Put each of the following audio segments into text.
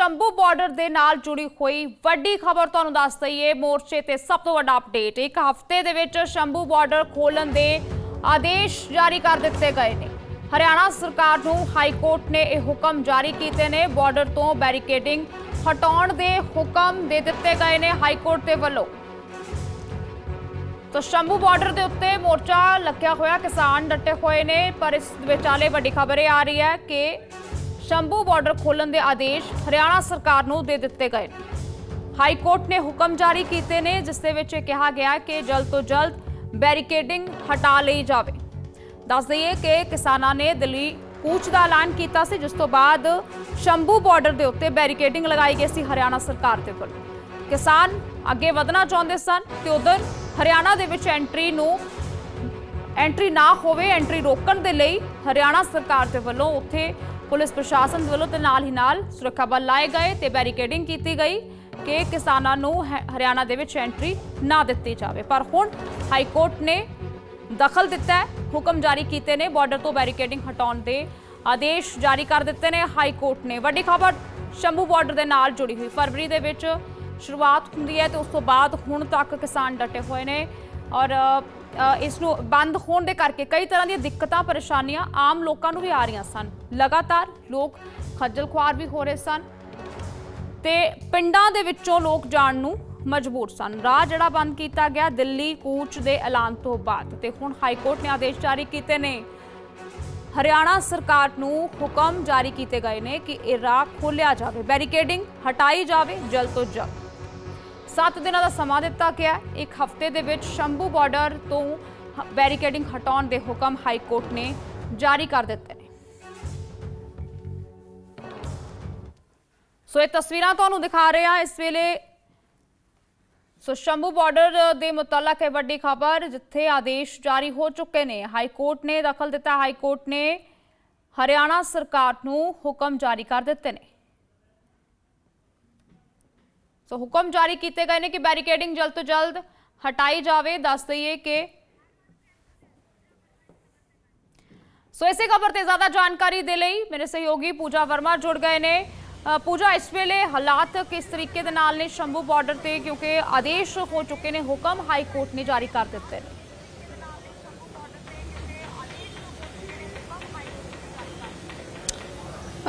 Shambhu border ਦੇ ਨਾਲ ਜੁੜੀ ਹੋਈ ਵੱਡੀ ਖਬਰ ਤੁਹਾਨੂੰ ਦੱਸ ਦਈਏ, ਮੋਰਚੇ ਤੇ ਸਭ ਤੋਂ ਵੱਡਾ ਅਪਡੇਟ ਇੱਕ ਹਫ਼ਤੇ ਦੇ ਵਿੱਚ ਸ਼ੰਭੂ ਬਾਰਡਰ ਖੋਲਣ ਦੇ ਆਦੇਸ਼ ਜਾਰੀ ਕਰ ਦਿੱਤੇ ਗਏ ਨੇ। ਹਰਿਆਣਾ ਸਰਕਾਰ ਨੂੰ ਹਾਈ ਕੋਰਟ ਨੇ ਇਹ ਹੁਕਮ ਜਾਰੀ ਕੀਤੇ ਨੇ ਬਾਰਡਰ ਤੋਂ ਬੈਰੀਕੇਡਿੰਗ ਹਟਾਉਣ ਦੇ ਹੁਕਮ ਦੇ ਦਿੱਤੇ ਗਏ ਨੇ ਹਾਈ ਕੋਰਟ ਦੇ ਵੱਲੋਂ। ਤਾਂ ਸ਼ੰਭੂ ਬਾਰਡਰ ਦੇ ਉੱਤੇ ਮੋਰਚਾ ਲੱਗਿਆ ਹੋਇਆ, ਕਿਸਾਨ ਡਟੇ ਹੋਏ ਨੇ, ਪਰ ਇਸ ਵਿਚਾਲੇ ਵੱਡੀ ਖਬਰ ਇਹ ਆ ਰਹੀ ਹੈ ਕਿ ਸ਼ੰਭੂ ਬਾਰਡਰ ਖੋਲਣ ਦੇ ਆਦੇਸ਼ ਹਰਿਆਣਾ ਸਰਕਾਰ ਨੂੰ ਦੇ ਦਿੱਤੇ ਗਏ। ਨੇ ਹਾਈ ਕੋਰਟ ਨੇ ਹੁਕਮ ਜਾਰੀ ਕੀਤੇ ਨੇ, ਜਿਸ ਦੇ ਵਿੱਚ ਇਹ ਕਿਹਾ ਗਿਆ ਕਿ ਜਲਦ ਤੋਂ ਜਲਦ ਬੈਰੀਕੇਡਿੰਗ ਹਟਾ ਲਈ ਜਾਵੇ। ਦੱਸ ਦਈਏ ਕਿ ਕਿਸਾਨਾਂ ਨੇ ਦਿੱਲੀ ਕੂਚ ਦਾ ਐਲਾਨ ਕੀਤਾ ਸੀ, ਜਿਸ ਤੋਂ ਬਾਅਦ ਸ਼ੰਭੂ ਬਾਰਡਰ ਦੇ ਉੱਤੇ ਬੈਰੀਕੇਡਿੰਗ ਲਗਾਈ ਗਈ ਸੀ ਹਰਿਆਣਾ ਸਰਕਾਰ ਦੇ ਵੱਲੋਂ। ਕਿਸਾਨ ਅੱਗੇ ਵਧਣਾ ਚਾਹੁੰਦੇ ਸਨ ਤੇ ਉਧਰ ਹਰਿਆਣਾ ਦੇ ਵਿੱਚ ਐਂਟਰੀ ਨੂੰ ਐਂਟਰੀ ਨਾ ਹੋਵੇ, ਐਂਟਰੀ ਰੋਕਣ ਦੇ ਲਈ ਹਰਿਆਣਾ ਸਰਕਾਰ ਦੇ ਵੱਲੋਂ ਉੱਥੇ ਪੁਲਿਸ ਪ੍ਰਸ਼ਾਸਨ ਦੇ ਵੱਲੋਂ ਤੇ ਨਾਲ ਹੀ ਨਾਲ ਸੁਰੱਖਿਆ ਬਲ ਲਾਏ ਗਏ ਤੇ ਬੈਰੀਕੇਡਿੰਗ ਕੀਤੀ ਗਈ ਕਿ ਕਿਸਾਨਾਂ ਨੂੰ ਹ- ਹਰਿਆਣਾ ਦੇ ਵਿੱਚ ਐਂਟਰੀ ਨਾ ਦਿੱਤੀ ਜਾਵੇ। ਪਰ ਹੁਣ ਹਾਈ ਕੋਰਟ ਨੇ ਦਖਲ ਦਿੱਤਾ ਹੈ। ਹੁਕਮ ਜਾਰੀ ਕੀਤੇ ਨੇ। ਬਾਰਡਰ ਤੋਂ ਬੈਰੀਕੇਡਿੰਗ ਹਟਾਉਣ ਦੇ ਆਦੇਸ਼ ਜਾਰੀ ਕਰ ਦਿੱਤੇ ਨੇ। ਹਾਈ ਕੋਰਟ ਨੇ ਵੱਡੀ ਖਬਰ ਸ਼ੰਭੂ ਬਾਰਡਰ ਦੇ ਨਾਲ ਜੁੜੀ ਹੋਈ। ਫਰਵਰੀ ਦੇ ਵਿੱਚ ਸ਼ੁਰੂਆਤ ਹੁੰਦੀ ਹੈ ਤੇ ਉਸ ਤੋਂ ਬਾਅਦ ਹੁਣ ਤੱਕ ਕਿਸਾਨ ਡਟੇ ਹੋਏ ਨੇ ਔਰ ਇਸ ਨੂੰ ਬੰਦ ਹੋਣ ਦੇ ਕਰਕੇ ਕਈ ਤਰ੍ਹਾਂ ਦੀਆਂ ਦਿੱਕਤਾਂ, ਪਰੇਸ਼ਾਨੀਆਂ ਆਮ ਲੋਕਾਂ ਨੂੰ ਵੀ ਆ ਰਹੀਆਂ ਸਨ। ਲਗਾਤਾਰ ਲੋਕ ਖੱਜਲ ਖੁਆਰ ਵੀ ਹੋ ਰਹੇ ਸਨ ਤੇ ਪਿੰਡਾਂ ਦੇ ਵਿੱਚੋਂ ਲੋਕ ਜਾਣ ਨੂੰ ਮਜਬੂਰ ਸਨ। ਰਾਹ ਜਿਹੜਾ ਬੰਦ ਕੀਤਾ ਗਿਆ ਦਿੱਲੀ, ਕੂਚ ਦੇ ਐਲਾਨ ਤੋਂ ਬਾਅਦ ਤੇ ਹੁਣ ਹਾਈ ਕੋਰਟ ਨੇ ਆਦੇਸ਼ ਜਾਰੀ ਕੀਤੇ ਨੇ। ਹਰਿਆਣਾ ਸਰਕਾਰ ਨੂੰ ਹੁਕਮ ਜਾਰੀ ਕੀਤੇ ਗਏ ਨੇ ਕਿ ਇਹ ਰਾਹ ਖੋਲਿਆ ਜਾਵੇ। ਬੈਰੀਕੇਡਿੰਗ ਹਟਾਈ ਜਾਵੇ ਜਲਦ ਤੋਂ ਜਲਦ। 7 ਦਿਨਾਂ ਦਾ ਸਮਾਂ ਦਿੱਤਾ ਗਿਆ ਇੱਕ ਹਫ਼ਤੇ ਦੇ ਵਿੱਚ ਸ਼ੰਭੂ ਬਾਰਡਰ ਤੋਂ ਬੈਰੀਕੇਡਿੰਗ ਹਟਾਉਣ ਦੇ ਹੁਕਮ ਹਾਈ ਕੋਰਟ ਨੇ ਜਾਰੀ ਕਰ ਦਿੱਤੇ ਨੇ। ਸੋ ਇਹ ਤਸਵੀਰਾਂ ਤੁਹਾਨੂੰ ਦਿਖਾ ਰਹੇ ਹਾਂ। ਇਸ ਵੇਲੇ ਸੋ ਸ਼ੰਭੂ ਬਾਰਡਰ ਦੇ ਮੁਤਲਕ ਇਹ ਵੱਡੀ ਖਬਰ, ਜਿੱਥੇ ਆਦੇਸ਼ ਜਾਰੀ ਹੋ ਚੁੱਕੇ ਨੇ। ਹਾਈ ਕੋਰਟ ਨੇ ਦਖਲ ਦਿੱਤਾ। ਹਾਈ ਕੋਰਟ ਨੇ ਹਰਿਆਣਾ ਸਰਕਾਰ ਨੂੰ ਹੁਕਮ ਜਾਰੀ ਕਰ ਦਿੱਤੇ ਨੇ। ਸੋ ਹੁਕਮ ਜਾਰੀ ਕੀਤੇ ਗਏ ਨੇ ਕਿ ਬੈਰੀਕੇਡਿੰਗ ਜਲਦ ਤੋਂ ਜਲਦ ਹਟਾਈ ਜਾਵੇ ਦੱਸ ਦਈਏ ਕਿ ਸੋ ਇਸੇ ਖਬਰ ਤੇ ਜ਼ਿਆਦਾ ਜਾਣਕਾਰੀ ਦੇ ਲਈ ਮੇਰੇ ਸਹਿਯੋਗੀ ਪੂਜਾ ਵਰਮਾ ਜੁੜ ਗਏ ਨੇ ਅ, ਪੂਜਾ ਇਸ ਵੇਲੇ ਹਾਲਾਤ ਕਿਸ ਤਰੀਕੇ ਦੇ ਨਾਲ ਨੇ ਸ਼ੰਭੂ ਬਾਰਡਰ ਤੇ ਕਿਉਂਕਿ ਆਦੇਸ਼ ਹੋ ਚੁੱਕੇ ਨੇ ਹੁਕਮ ਹਾਈ ਕੋਰਟ ਨੇ ਜਾਰੀ ਕਰ ਦਿੱਤੇ ਨੇ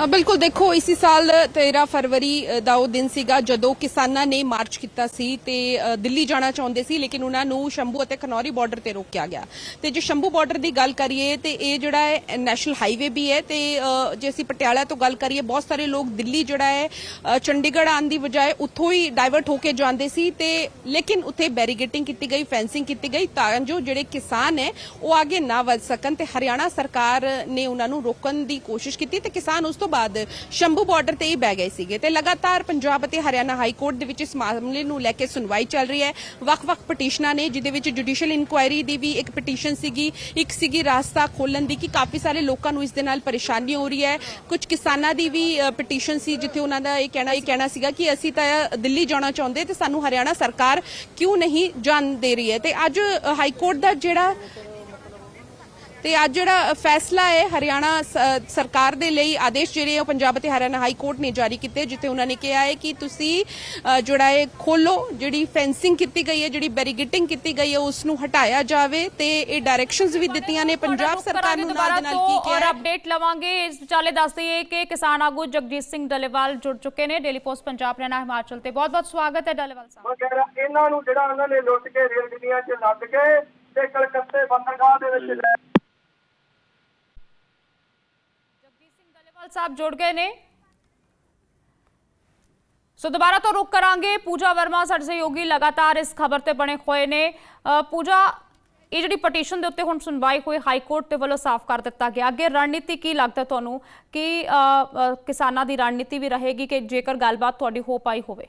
ਬਿਲਕੁਲ ਦੇਖੋ, ਇਸੇ ਸਾਲ 13 ਫਰਵਰੀ ਦਾ ਉਹ ਦਿਨ ਸੀਗਾ ਜਦੋਂ ਕਿਸਾਨਾਂ ਨੇ ਮਾਰਚ ਕੀਤਾ ਸੀ ਤੇ ਦਿੱਲੀ ਜਾਣਾ ਚਾਹੁੰਦੇ ਸੀ, ਲੇਕਿਨ ਉਹਨਾਂ ਨੂੰ ਸ਼ੰਭੂ ਅਤੇ ਖਨੌਰੀ ਬਾਰਡਰ ਤੇ ਰੋਕਿਆ ਗਿਆ। ਤੇ ਜੇ ਸ਼ੰਭੂ ਬਾਰਡਰ ਦੀ ਗੱਲ ਕਰੀਏ, ਤੇ ਇਹ ਜਿਹੜਾ ਹੈ ਨੈਸ਼ਨਲ ਹਾਈਵੇ ਵੀ ਹੈ ਤੇ ਜੇ ਅਸੀਂ ਪਟਿਆਲਾ ਤੋਂ ਗੱਲ ਕਰੀਏ, ਬਹੁਤ ਸਾਰੇ ਲੋਕ ਦਿੱਲੀ ਜਿਹੜਾ ਹੈ ਚੰਡੀਗੜ੍ਹ ਆਉਣ ਦੀ ਬਜਾਏ ਉੱਥੋਂ ਹੀ ਡਾਈਵਰਟ ਹੋ ਕੇ ਜਾਂਦੇ ਸੀ ਤੇ, ਲੇਕਿਨ ਉੱਥੇ ਬੈਰੀਗੇਟਿੰਗ ਕੀਤੀ ਗਈ ਫੈਂਸਿੰਗ ਕੀਤੀ ਗਈ ਤਾਂ ਜੋ ਜਿਹੜੇ ਕਿਸਾਨ ਹੈ, ਉਹ ਅੱਗੇ ਨਾ ਵਧ ਸਕਣ ਤੇ ਹਰਿਆਣਾ ਸਰਕਾਰ ਨੇ ਉਹਨਾਂ ਨੂੰ ਰੋਕਣ ਦੀ ਕੋਸ਼ਿਸ਼ ਕੀਤੀ ਤੇ ਕਿਸਾਨ ਉਸ ਤੋਂ ਬਾਅਦ ਸ਼ੰਭੂ ਬਾਰਡਰ ਤੇ ਹੀ ਬਹਿ ਗਏ ਸੀਗੇ ਤੇ ਲਗਾਤਾਰ ਪੰਜਾਬ ਅਤੇ ਹਰਿਆਣਾ ਹਾਈ ਕੋਰਟ ਦੇ ਵਿੱਚ ਇਸ ਮਾਮਲੇ ਨੂੰ ਲੈ ਕੇ ਸੁਣਵਾਈ ਚੱਲ ਰਹੀ ਹੈ। ਵੱਖ-ਵੱਖ ਪਟੀਸ਼ਨਾਂ ਨੇ, ਜਿਹਦੇ ਵਿੱਚ ਜੁਡੀਸ਼ੀਅਲ ਇਨਕੁਆਇਰੀ ਦੀ ਵੀ ਇੱਕ ਪਟੀਸ਼ਨ ਸੀਗੀ, ਇੱਕ ਸੀਗੀ ਰਾਸਤਾ ਖੋਲਣ ਦੀ ਕਿ ਕਾਫੀ ਸਾਰੇ ਲੋਕਾਂ ਨੂੰ ਇਸ ਦੇ ਨਾਲ ਪਰੇਸ਼ਾਨੀ ਹੋ ਰਹੀ ਹੈ। ਕੁਝ ਕਿਸਾਨਾਂ ਦੀ ਵੀ ਪਟੀਸ਼ਨ ਸੀ, ਜਿੱਥੇ ਉਹਨਾਂ ਦਾ ਇਹ ਕਹਿਣਾ ਇਹ ਕਹਿਣਾ ਸੀਗਾ ਕਿ ਅਸੀਂ ਤਾਂ ਦਿੱਲੀ ਜਾਣਾ ਚਾਹੁੰਦੇ ਤੇ ਸਾਨੂੰ ਹਰਿਆਣਾ ਸਰਕਾਰ ਕਿਉਂ ਨਹੀਂ ਜਾਣ ਦੇ ਰਹੀ ਹੈ। ਤੇ ਅੱਜ ਹਾਈ ਕੋਰਟ ਦਾ ਜਿਹੜਾ ਤੇ ਅੱਜ ਜਿਹੜਾ ਫੈਸਲਾ ਹੈ ਹਰਿਆਣਾ ਸਰਕਾਰ ਦੇ ਲਈ ਆਦੇਸ਼ ਜਿਹੜੇ ਉਹ ਪੰਜਾਬ ਅਤੇ ਹਰਿਆਣਾ ਹਾਈ ਕੋਰਟ ਨੇ ਜਾਰੀ ਕੀਤੇ ਜਿੱਥੇ ਉਹਨਾਂ ਨੇ ਕਿਹਾ ਹੈ ਕਿ ਤੁਸੀਂ ਜਿਹੜਾ ਹੈ ਖੋਲੋ ਜਿਹੜੀ ਫੈਂਸਿੰਗ ਕੀਤੀ ਗਈ ਹੈ ਜਿਹੜੀ ਬੈਰੀਗੇਟਿੰਗ ਕੀਤੀ ਗਈ ਹੈ ਉਸ ਨੂੰ ਹਟਾਇਆ ਜਾਵੇ ਤੇ ਇਹ ਡਾਇਰੈਕਸ਼ਨਸ ਵੀ ਦਿੱਤੀਆਂ ਨੇ ਪੰਜਾਬ ਸਰਕਾਰ ਨੂੰ ਨਾਲ ਦੇ ਨਾਲ ਕੀ ਕਿਹਾ ਔਰ ਅਪਡੇਟ ਲਵਾਂਗੇ ਇਸ ਵਿਚਾਲੇ ਦੱਸ ਦਈਏ ਕਿ ਕਿਸਾਨ ਆਗੂ ਜਗਜੀਤ ਸਿੰਘ ਡੱਲੇਵਾਲ ਜੁੜ ਚੁੱਕੇ ਨੇ ਡੇਲੀ ਪੋਸਟ ਪੰਜਾਬ ਹਰਿਆਣਾ ਹਿਮਾਚਲ ਤੇ। ਬਹੁਤ-ਬਹੁਤ ਸਵਾਗਤ ਹੈ ਡੱਲੇਵਾਲ ਸਾਹਿਬ। ਮੈਂ ਕਹਿ ਰਿਹਾ ਇਹਨਾਂ ਨੂੰ ਜਿਹੜਾ ਉਹਨਾਂ ਨੇ ਲੁੱਟ ਕੇ ਰੇਲ ਗੱਡੀਆਂ 'ਚ ਲੱਦ ਕੇ ਤੇ ਕਲਕੱਤੇ ਬੰਦਰਗਾਹ ਦੇ ਵਿੱਚ ਲੈ ਜਗਜੀਤ ਸਿੰਘ ਡੱਲੇਵਾਲ ਸਾਹਿਬ ਜੁੜ ਗਏ ਨੇ। ਸੋ ਦੁਬਾਰਾ ਤੋਂ ਰੁਕ ਕਰਾਂਗੇ। ਪੂਜਾ ਵਰਮਾ ਸਾਡੇ ਸਹਿਯੋਗੀ ਲਗਾਤਾਰ ਇਸ ਖਬਰ ਤੇ ਬਣੇ ਹੋਏ ਨੇ। ਅ, ਪੂਜਾ ਇਹ ਜਿਹੜੀ ਪਟੀਸ਼ਨ ਦੇ ਉੱਤੇ ਹੁਣ ਸੁਣਵਾਈ ਹੋਈ ਹਾਈ ਕੋਰਟ ਦੇ ਵੱਲੋਂ ਸਾਫ਼ ਕਰ ਦਿੱਤਾ ਗਿਆ। ਅੱਗੇ ਰਣਨੀਤੀ ਕੀ ਲੱਗਦਾ ਤੁਹਾਨੂੰ? ਕਿ ਕਿਸਾਨਾਂ ਦੀ ਰਣਨੀਤੀ ਵੀ ਰਹੇਗੀ ਕਿ ਜੇਕਰ ਗੱਲਬਾਤ ਤੁਹਾਡੀ ਹੋ ਪਾਈ ਹੋਵੇ?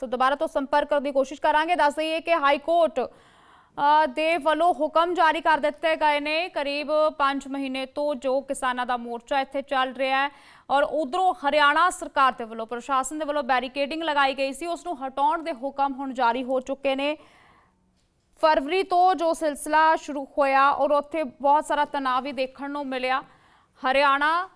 ਸੋ ਦੁਬਾਰਾ ਤੋਂ ਸੰਪਰਕ ਕਰਨ ਦੀ ਕੋਸ਼ਿਸ਼ ਕਰਾਂਗੇ। ਦੱਸ ਦਈਏ ਕਿ ਹਾਈ ਕੋਰਟ ਦੇ ਵੱਲੋਂ ਹੁਕਮ ਜਾਰੀ ਕਰ ਦਿੱਤੇ ਗਏ ਨੇ। ਕਰੀਬ 5 ਮਹੀਨੇ ਤੋਂ ਜੋ ਕਿਸਾਨਾਂ ਦਾ ਮੋਰਚਾ ਇੱਥੇ ਚੱਲ ਰਿਹਾ ਹੈ ਔਰ ਉਧਰੋਂ ਹਰਿਆਣਾ ਸਰਕਾਰ ਦੇ ਵੱਲੋਂ, ਪ੍ਰਸ਼ਾਸਨ ਦੇ ਵੱਲੋਂ ਬੈਰੀਕੇਡਿੰਗ ਲਗਾਈ ਗਈ ਸੀ। ਉਸ ਨੂੰ ਹਟਾਉਣ ਦੇ ਹੁਕਮ ਹੁਣ ਜਾਰੀ ਹੋ ਚੁੱਕੇ ਨੇ। ਫਰਵਰੀ ਤੋਂ ਜੋ ਸਿਲਸਿਲਾ ਸ਼ੁਰੂ ਹੋਇਆ ਔਰ ਉੱਥੇ ਬਹੁਤ ਸਾਰਾ ਤਣਾਅ ਵੀ ਦੇਖਣ ਨੂੰ ਮਿਲਿਆ। ਹਰਿਆਣਾ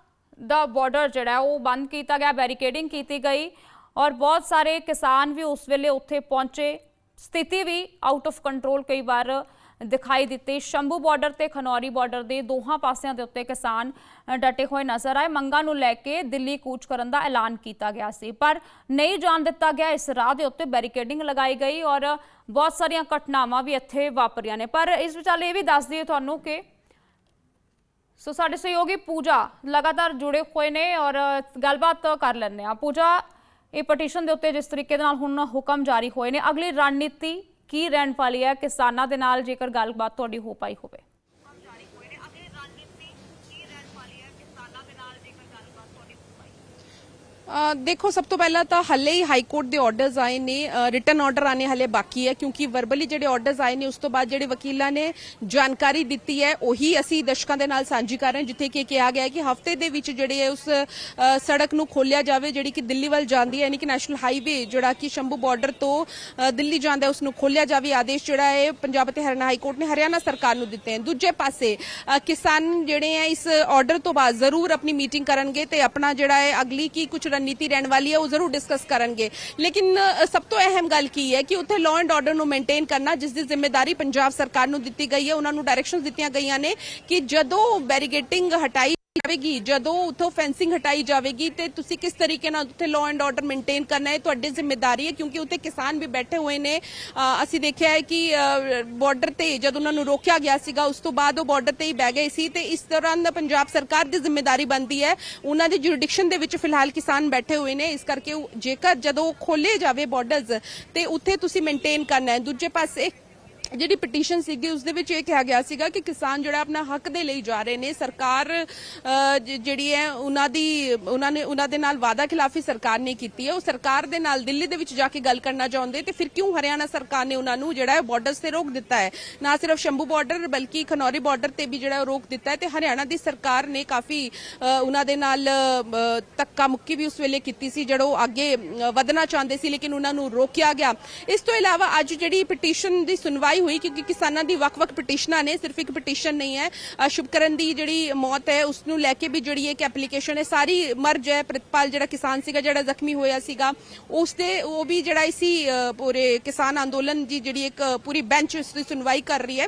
ਦਾ ਬਾਰਡਰ ਜਿਹੜਾ ਉਹ ਬੰਦ ਕੀਤਾ ਗਿਆ, ਬੈਰੀਕੇਡਿੰਗ ਕੀਤੀ ਗਈ ਔਰ ਬਹੁਤ ਸਾਰੇ ਕਿਸਾਨ ਵੀ ਉਸ ਵੇਲੇ ਉੱਥੇ ਪਹੁੰਚੇ। ਸਥਿਤੀ ਵੀ ਆਊਟ ਆਫ ਕੰਟਰੋਲ ਕਈ ਵਾਰ ਦਿਖਾਈ ਦਿੱਤੀ। ਸ਼ੰਭੂ ਬਾਰਡਰ ਤੇ ਖਨੌਰੀ ਬਾਰਡਰ ਦੇ ਦੋਹਾਂ ਪਾਸਿਆਂ ਦੇ ਉੱਤੇ ਕਿਸਾਨ ਡਟੇ ਹੋਏ ਨਜ਼ਰ ਆਏ। ਮੰਗਾਂ ਨੂੰ ਲੈ ਕੇ ਦਿੱਲੀ ਕੂਚ ਕਰਨ ਦਾ ਐਲਾਨ ਕੀਤਾ ਗਿਆ ਸੀ। ਪਰ ਨਹੀਂ ਜਾਣ ਦਿੱਤਾ ਗਿਆ। ਇਸ ਰਾਹ ਦੇ ਉੱਤੇ ਬੈਰੀਕੇਡਿੰਗ ਲਗਾਈ ਗਈ ਔਰ ਬਹੁਤ ਸਾਰੀਆਂ ਘਟਨਾਵਾਂ ਵੀ ਇੱਥੇ ਵਾਪਰੀਆਂ ਨੇ। ਪਰ ਇਸ ਵਿਚਾਲੇ ਇਹ ਵੀ ਦੱਸ ਦਈਏ ਤੁਹਾਨੂੰ ਕਿ ਸੋ ਸਾਡੇ ਸਹਿਯੋਗੀ ਪੂਜਾ ਲਗਾਤਾਰ ਜੁੜੇ ਹੋਏ ਨੇ ਔਰ ਗੱਲਬਾਤ ਕਰ ਲੈਂਦੇ ਆ ਪੂਜਾ ਇਹ ਪਟੀਸ਼ਨ ਦੇ ਉੱਤੇ ਜਿਸ ਤਰੀਕੇ ਦੇ ਨਾਲ ਹੁਣ ਹੁਕਮ ਜਾਰੀ ਹੋਏ ਨੇ, ਅਗਲੀ ਰਣਨੀਤੀ ਕੀ ਰਹਿਣ ਵਾਲੀ ਹੈ ਕਿਸਾਨਾਂ ਦੇ ਨਾਲ ਜੇਕਰ ਗੱਲਬਾਤ ਤੁਹਾਡੀ ਹੋ ਪਾਈ ਹੋਵੇ? ਦੇਖੋ, ਸਭ ਤੋਂ ਪਹਿਲਾਂ ਤਾਂ ਹੱਲੇ ਹੀ ਹਾਈ ਕੋਰਟ ਦੇ ਆਰਡਰਸ ਆਏ ਨੇ ਰਿਟਨ ਆਰਡਰ ਆਨੇ ਹਲੇ ਬਾਕੀ ਹੈ, ਕਿਉਂਕਿ ਵਰਬਲੀ ਜਿਹੜੇ ਆਰਡਰਸ ਆਏ ਨੇ, ਉਸ ਤੋਂ ਬਾਅਦ ਜਿਹੜੇ ਵਕੀਲਾਂ ਨੇ ਜਾਣਕਾਰੀ ਦਿੱਤੀ ਹੈ, ਉਹੀ ਅਸੀਂ ਦਰਸ਼ਕਾਂ ਦੇ ਨਾਲ ਸਾਂਝੀ ਕਰ ਰਹੇ ਹਾਂ, ਜਿੱਥੇ ਕਿ ਕਿਹਾ ਗਿਆ ਹੈ ਕਿ ਹਫ਼ਤੇ ਦੇ ਵਿੱਚ ਜਿਹੜੇ ਹੈ ਉਸ ਸੜਕ ਨੂੰ ਖੋਲਿਆ ਜਾਵੇ, ਜਿਹੜੀ ਕਿ ਦਿੱਲੀ ਵੱਲ ਜਾਂਦੀ ਹੈ, ਯਾਨੀ ਕਿ ਨੈਸ਼ਨਲ ਹਾਈਵੇ ਜਿਹੜਾ ਕਿ ਸ਼ੰਭੂ ਬਾਰਡਰ ਤੋਂ ਦਿੱਲੀ ਜਾਂਦਾ ਹੈ ਉਸ ਨੂੰ ਖੋਲਿਆ ਜਾਵੇ ਆਦੇਸ਼ ਜਿਹੜਾ ਹੈ ਪੰਜਾਬ ਅਤੇ ਹਰਿਆਣਾ ਹਾਈ ਕੋਰਟ ਨੇ ਹਰਿਆਣਾ ਸਰਕਾਰ ਨੂੰ ਦਿੱਤੇ ਹਨ। ਦੂਜੇ ਪਾਸੇ ਕਿਸਾਨ ਜਿਹੜੇ ਹੈ, ਇਸ ਆਰਡਰ ਤੋਂ ਬਾਅਦ ਜ਼ਰੂਰ ਆਪਣੀ ਮੀਟਿੰਗ ਕਰਨਗੇ ਤੇ ਆਪਣਾ ਜਿਹੜਾ ਹੈ, ਅਗਲੀ ਕੀ ਕੁਝ ਰਣਨੀਤੀ ਰਹਿਣ ਵਾਲੀ ਹੈ, ਉਹ ਜ਼ਰੂਰ ਡਿਸਕਸ ਕਰਨਗੇ। ਲੇਕਿਨ ਸਭ ਤੋਂ ਅਹਿਮ ਗੱਲ ਕੀ ਹੈ ਕਿ ਉੱਥੇ ਲਾਅ ਐਂਡ ਆਰਡਰ ਨੂੰ ਮੇਨਟੇਨ ਕਰਨਾ, ਜਿਸ ਦੀ ਜ਼ਿੰਮੇਵਾਰੀ ਪੰਜਾਬ ਸਰਕਾਰ ਨੂੰ ਦਿੱਤੀ ਗਈ ਹੈ, ਉਹਨਾਂ ਨੂੰ ਡਾਇਰੈਕਸ਼ਨਸ ਦਿੱਤੀਆਂ ਗਈਆਂ ਨੇ ਕਿ ਜਦੋਂ ਬੈਰੀਗੇਟਿੰਗ ਹਟਾਈ ਜਾਵੇਗੀ? ਜਦੋਂ ਉਥੋਂ ਫੈਂਸਿੰਗ ਹਟਾਈ ਜਾਵੇਗੀ ਤੇ ਤੁਸੀਂ ਕਿਸ ਤਰੀਕੇ ਨਾਲ ਉੱਥੇ ਲਾਅ ਐਂਡ ਆਰਡਰ ਮੇਨਟੇਨ ਕਰਨਾ ਹੈ? ਤੁਹਾਡੀ ਜ਼ਿੰਮੇਵਾਰੀ ਹੈ ਕਿਉਂਕਿ ਉੱਥੇ ਕਿਸਾਨ ਵੀ ਬੈਠੇ ਹੋਏ ਨੇ। ਅਸੀਂ ਦੇਖਿਆ ਹੈ ਕਿ ਬਾਰਡਰ ਤੇ ਜਦ ਉਹਨਾਂ ਨੂੰ ਰੋਕਿਆ ਗਿਆ ਸੀਗਾ, ਉਸ ਤੋਂ ਬਾਅਦ ਉਹ ਬਾਰਡਰ ਤੇ ਹੀ ਬਹਿ ਗਏ ਸੀ ਤੇ ਇਸ ਦੌਰਾਨ ਪੰਜਾਬ ਸਰਕਾਰ ਦੀ ਜ਼ਿੰਮੇਵਾਰੀ ਬਣਦੀ ਹੈ। ਉਹਨਾਂ ਦੀ ਜੁਰਿਡਿਕਸ਼ਨ ਦੇ ਵਿੱਚ ਫਿਲਹਾਲ ਕਿਸਾਨ ਬੈਠੇ ਹੋਏ ਨੇ। ਇਸ ਕਰਕੇ ਜੇਕਰ ਜਦੋਂ ਖੋਲੇ ਜਾਵੇ ਬਾਰਡਰਸ ਤੇ ਉੱਥੇ ਤੁਸੀਂ ਮੇਨਟੇਨ ਕਰਨਾ ਹੈ। ਦੂਜੇ ਪਾਸੇ ਜਿਹੜੀ ਪਟੀਸ਼ਨ ਸੀਗੀ ਉਸ ਦੇ ਵਿੱਚ ਇਹ ਕਿਹਾ ਗਿਆ ਸੀਗਾ ਕਿ ਕਿਸਾਨ ਜਿਹੜਾ ਆਪਣਾ ਹੱਕ ਦੇ ਲਈ ਜਾ ਰਹੇ ਨੇ ਸਰਕਾਰ ਜਿਹੜੀ ਹੈ ਉਹਨਾਂ ਦੀ ਉਹਨਾਂ ਨੇ ਉਹਨਾਂ ਦੇ ਨਾਲ ਵਾਅਦਾ ਖਿਲਾਫੀ ਸਰਕਾਰ ਨੇ ਕੀਤੀ ਹੈ। ਉਹ ਸਰਕਾਰ ਦੇ ਨਾਲ ਦਿੱਲੀ ਦੇ ਵਿੱਚ ਜਾ ਕੇ ਗੱਲ ਕਰਨਾ ਚਾਹੁੰਦੇ ਤੇ ਫਿਰ ਕਿਉਂ ਹਰਿਆਣਾ ਸਰਕਾਰ ਨੇ ਉਹਨਾਂ ਨੂੰ ਜਿਹੜਾ ਹੈ ਬਾਰਡਰਸ ਤੇ ਰੋਕ ਦਿੱਤਾ ਹੈ? ਨਾ ਸਿਰਫ ਸ਼ੰਭੂ ਬਾਰਡਰ ਬਲਕਿ ਖਨੌਰੀ ਬਾਰਡਰ ਤੇ ਵੀ ਜਿਹੜਾ ਉਹ ਰੋਕ ਦਿੱਤਾ ਹੈ ਤੇ ਹਰਿਆਣਾ ਦੀ ਸਰਕਾਰ ਨੇ ਕਾਫੀ ਅ, ਉਹਨਾਂ ਦੇ ਨਾਲ ਅ, ਧੱਕਾ ਮੁੱਕੀ ਵੀ ਉਸ ਵੇਲੇ ਕੀਤੀ ਸੀ ਜਦੋਂ ਉਹ ਅੱਗੇ ਵਧਣਾ ਚਾਹੁੰਦੇ ਸੀ ਲੇਕਿਨ ਉਹਨਾਂ ਨੂੰ ਰੋਕਿਆ ਗਿਆ। ਇਸ ਤੋਂ ਇਲਾਵਾ ਅੱਜ ਜਿਹੜੀ ਪਟੀਸ਼ਨ ਦੀ ਸੁਣਵਾਈ ਹੋਈ ਕਿਉਂਕਿ ਕਿਸਾਨਾਂ ਦੀ ਵੱਖ-ਵੱਖ ਪਟੀਸ਼ਨਾਂ ਨੇ ਸਿਰਫ ਇੱਕ ਪਟੀਸ਼ਨ ਨਹੀਂ ਹੈ। ਅ, ਸ਼ੁਭਕਰਨ ਦੀ ਜਿਹੜੀ ਮੌਤ ਹੈ ਉਸ ਨੂੰ ਲੈ ਕੇ ਵੀ ਜਿਹੜੀ ਇੱਕ ਐਪਲੀਕੇਸ਼ਨ ਹੈ ਸਾਰੀ ਮਰਜ ਹੈ। ਪ੍ਰਿਤਪਾਲ ਜਿਹੜਾ ਕਿਸਾਨ ਸੀਗਾ ਜਿਹੜਾ ਜ਼ਖਮੀ ਹੋਇਆ ਸੀਗਾ ਉਸ ਦੇ ਉਹ ਵੀ ਜਿਹੜਾ ਇਸੀ ਪੂਰੇ ਕਿਸਾਨ ਅੰਦੋਲਨ ਦੀ ਜਿਹੜੀ ਇੱਕ ਪੂਰੀ ਬੈਂਚ ਉਸ ਦੀ ਸੁਣਵਾਈ ਕਰ ਰਹੀ ਹੈ।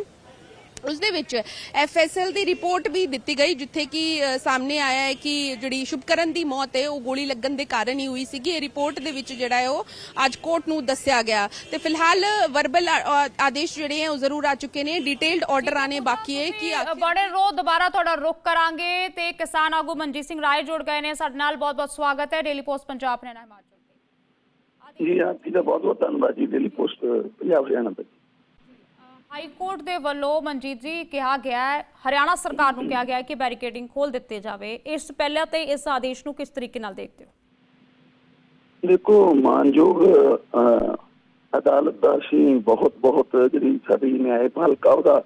ਉਸ ਦੇ ਵਿੱਚ ਐਫਐਸਐਲ ਦੀ ਰਿਪੋਰਟ ਵੀ ਦਿੱਤੀ ਗਈ ਜਿੱਥੇ ਕਿ ਸਾਹਮਣੇ ਆਇਆ ਹੈ ਕਿ ਜਿਹੜੀ ਸ਼ੁਭਕਰਨ ਦੀ ਮੌਤ ਹੈ ਉਹ ਗੋਲੀ ਲੱਗਣ ਦੇ ਕਾਰਨ ਹੀ ਹੋਈ ਸੀਗੀ। ਇਹ ਰਿਪੋਰਟ ਦੇ ਵਿੱਚ ਜਿਹੜਾ ਹੈ ਉਹ ਅੱਜ ਕੋਰਟ ਨੂੰ ਦੱਸਿਆ ਗਿਆ। ਤੇ ਫਿਲਹਾਲ ਵਰਬਲ ਆਦੇਸ਼ ਜਿਹੜੇ ਹੈ ਉਹ ਜ਼ਰੂਰ ਆ ਚੁੱਕੇ ਨੇ। ਡਿਟੇਲਡ ਆਰਡਰ ਆਨੇ ਬਾਕੀ ਹੈ ਕਿ ਬੜੇ ਰੋ ਦੁਬਾਰਾ ਤੁਹਾਡਾ ਰੁਖ ਕਰਾਂਗੇ ਤੇ ਕਿਸਾਨ ਆਗੂ ਮਨਜੀਤ ਸਿੰਘ ਰਾਏ ਜੁੜ ਗਏ ਨੇ ਸਾਡੇ ਨਾਲ। ਬਹੁਤ ਬਹੁਤ ਸਵਾਗਤ ਹੈ। ਡੇਲੀ ਪੋਸਟ ਪੰਜਾਬ ਨੇ ਨਾ ਹਿਮਾਚਲ ਜੀ ਆਪ ਜੀ ਦਾ ਬਹੁਤ ਬਹੁਤ ਧੰਨਵਾਦ ਜੀ। ਡੇਲੀ ਪੋਸਟ ਪੰਜਾਬ ਹਰਿਆਣਾ ਤੋਂ ਹਾਈ ਕੋਰਟ ਦੇ ਵੱਲੋਂ ਮਨਜੀਤ ਜੀ ਕਿਹਾ ਗਿਆ ਹੈ ਹਰਿਆਣਾ ਸਰਕਾਰ ਨੂੰ ਕਿਹਾ ਗਿਆ ਹੈ ਕਿ ਬੈਰੀਕੇਡਿੰਗ ਖੋਲ ਦਿੱਤੇ ਜਾਵੇ। ਇਸ ਪਹਿਲਾਂ ਤੇ ਇਸ ਆਦੇਸ਼ ਨੂੰ ਕਿਸ ਤਰੀਕੇ ਨਾਲ ਦੇਖਦੇ ਹੋ? ਦੇਖੋ ਮਾਨਯੋਗ ਅਦਾਲਤ ਦਾ ਅਸੀਂ ਬਹੁਤ ਬਹੁਤ ਜਿਹੜੀ ਸਾਡੀ ਨਿਆਂਪਾਲਿਕਾ ਉਹਦਾ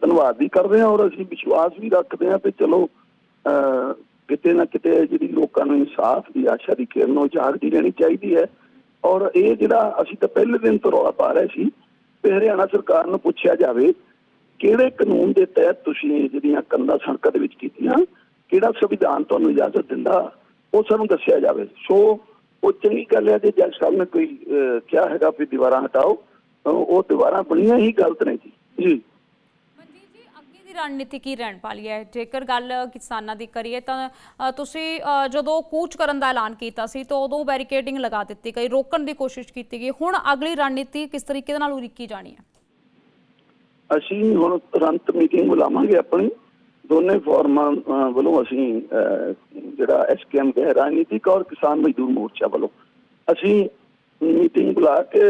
ਧੰਨਵਾਦ ਵੀ ਕਰਦੇ ਹਾਂ ਔਰ ਅਸੀਂ ਵਿਸ਼ਵਾਸ ਵੀ ਰੱਖਦੇ ਹਾਂ ਕਿ ਚਲੋ ਅਹ, ਕਿਤੇ ਨਾ ਕਿਤੇ ਜਿਹੜੀ ਲੋਕਾਂ ਨੂੰ ਇਨਸਾਫ ਦੀ ਆਸ਼ਾ ਦੀ ਕਿਰਨ ਉਹ ਜਾਗਦੀ ਰਹਿਣੀ ਚਾਹੀਦੀ ਹੈ। ਔਰ ਇਹ ਜਿਹੜਾ ਅਸੀਂ ਤਾਂ ਪਹਿਲੇ ਦਿਨ ਤੋਂ ਰੌਲਾ ਪਾ ਰਹੇ ਸੀ ਕਿ ਹਰਿਆਣਾ ਸਰਕਾਰ ਨੂੰ ਪੁੱਛਿਆ ਜਾਵੇ ਕਿਹੜੇ ਕਾਨੂੰਨ ਦੇ ਤਹਿਤ ਤੁਸੀਂ ਜਿਹੜੀਆਂ ਕੰਧਾਂ ਸੜਕਾਂ ਦੇ ਵਿੱਚ ਕੀਤੀਆਂ ਕਿਹੜਾ ਸੰਵਿਧਾਨ ਤੁਹਾਨੂੰ ਇਜਾਜ਼ਤ ਦਿੰਦਾ ਉਹ ਸਾਨੂੰ ਦੱਸਿਆ ਜਾਵੇ। ਸੋ ਉਹ ਚੰਗੀ ਗੱਲ ਹੈ ਜੇ ਜੱਜ ਸਾਹਿਬ ਨੇ ਕੋਈ ਅਹ, ਕਿਹਾ ਹੈਗਾ ਵੀ ਦੀਵਾਰਾਂ ਹਟਾਓ ਉਹ ਦੀਵਾਰਾਂ ਬਣੀਆਂ ਹੀ ਗਲਤ ਨੇ ਜੀ। ਜੀ। ਰਣਨੀਤੀ ਕੀ ਰਹਿਣ ਵਾਲੀ ਹੈ? ਜੇਕਰ ਗੱਲ ਕਿਸਾਨਾਂ ਦੀ ਕਰੀਏ ਤਾਂ ਅ, ਤੁਸੀਂ ਅ, ਜਦੋਂ ਕੂਚ ਕਰਨ ਦਾ ਐਲਾਨ ਕੀਤਾ ਸੀ ਤਾਂ ਉਦੋਂ ਬੈਰੀਕੇਡਿੰਗ ਲਗਾ ਦਿੱਤੀ ਗਈ ਰੋਕਣ ਦੀ ਕੋਸ਼ਿਸ਼ ਕੀਤੀ ਗਈ। ਹੁਣ ਅਗਲੀ ਰਣਨੀਤੀ ਕਿਸ ਤਰੀਕੇ ਦੇ ਨਾਲ ਉਲੀਕੀ ਜਾਣੀ ਹੈ? ਅਸੀਂ ਹੁਣ ਤੁਰੰਤ ਮੀਟਿੰਗ ਬੁਲਾਵਾਂਗੇ ਆਪਣੀ। ਦੋਨੇ ਫੋਰਮਾਂ ਅਹ, ਵੱਲੋਂ ਅਸੀਂ ਅਹ, ਜਿਹੜਾ ਐਸਕੇਐਮ ਦੇ ਰਾਜਨੀਤਿਕ ਔਰ ਕਿਸਾਨ ਮਜ਼ਦੂਰ ਮੋਰਚਾ ਵੱਲੋਂ। ਅਸੀਂ ਮੀਟਿੰਗ ਬੁਲਾ ਕੇ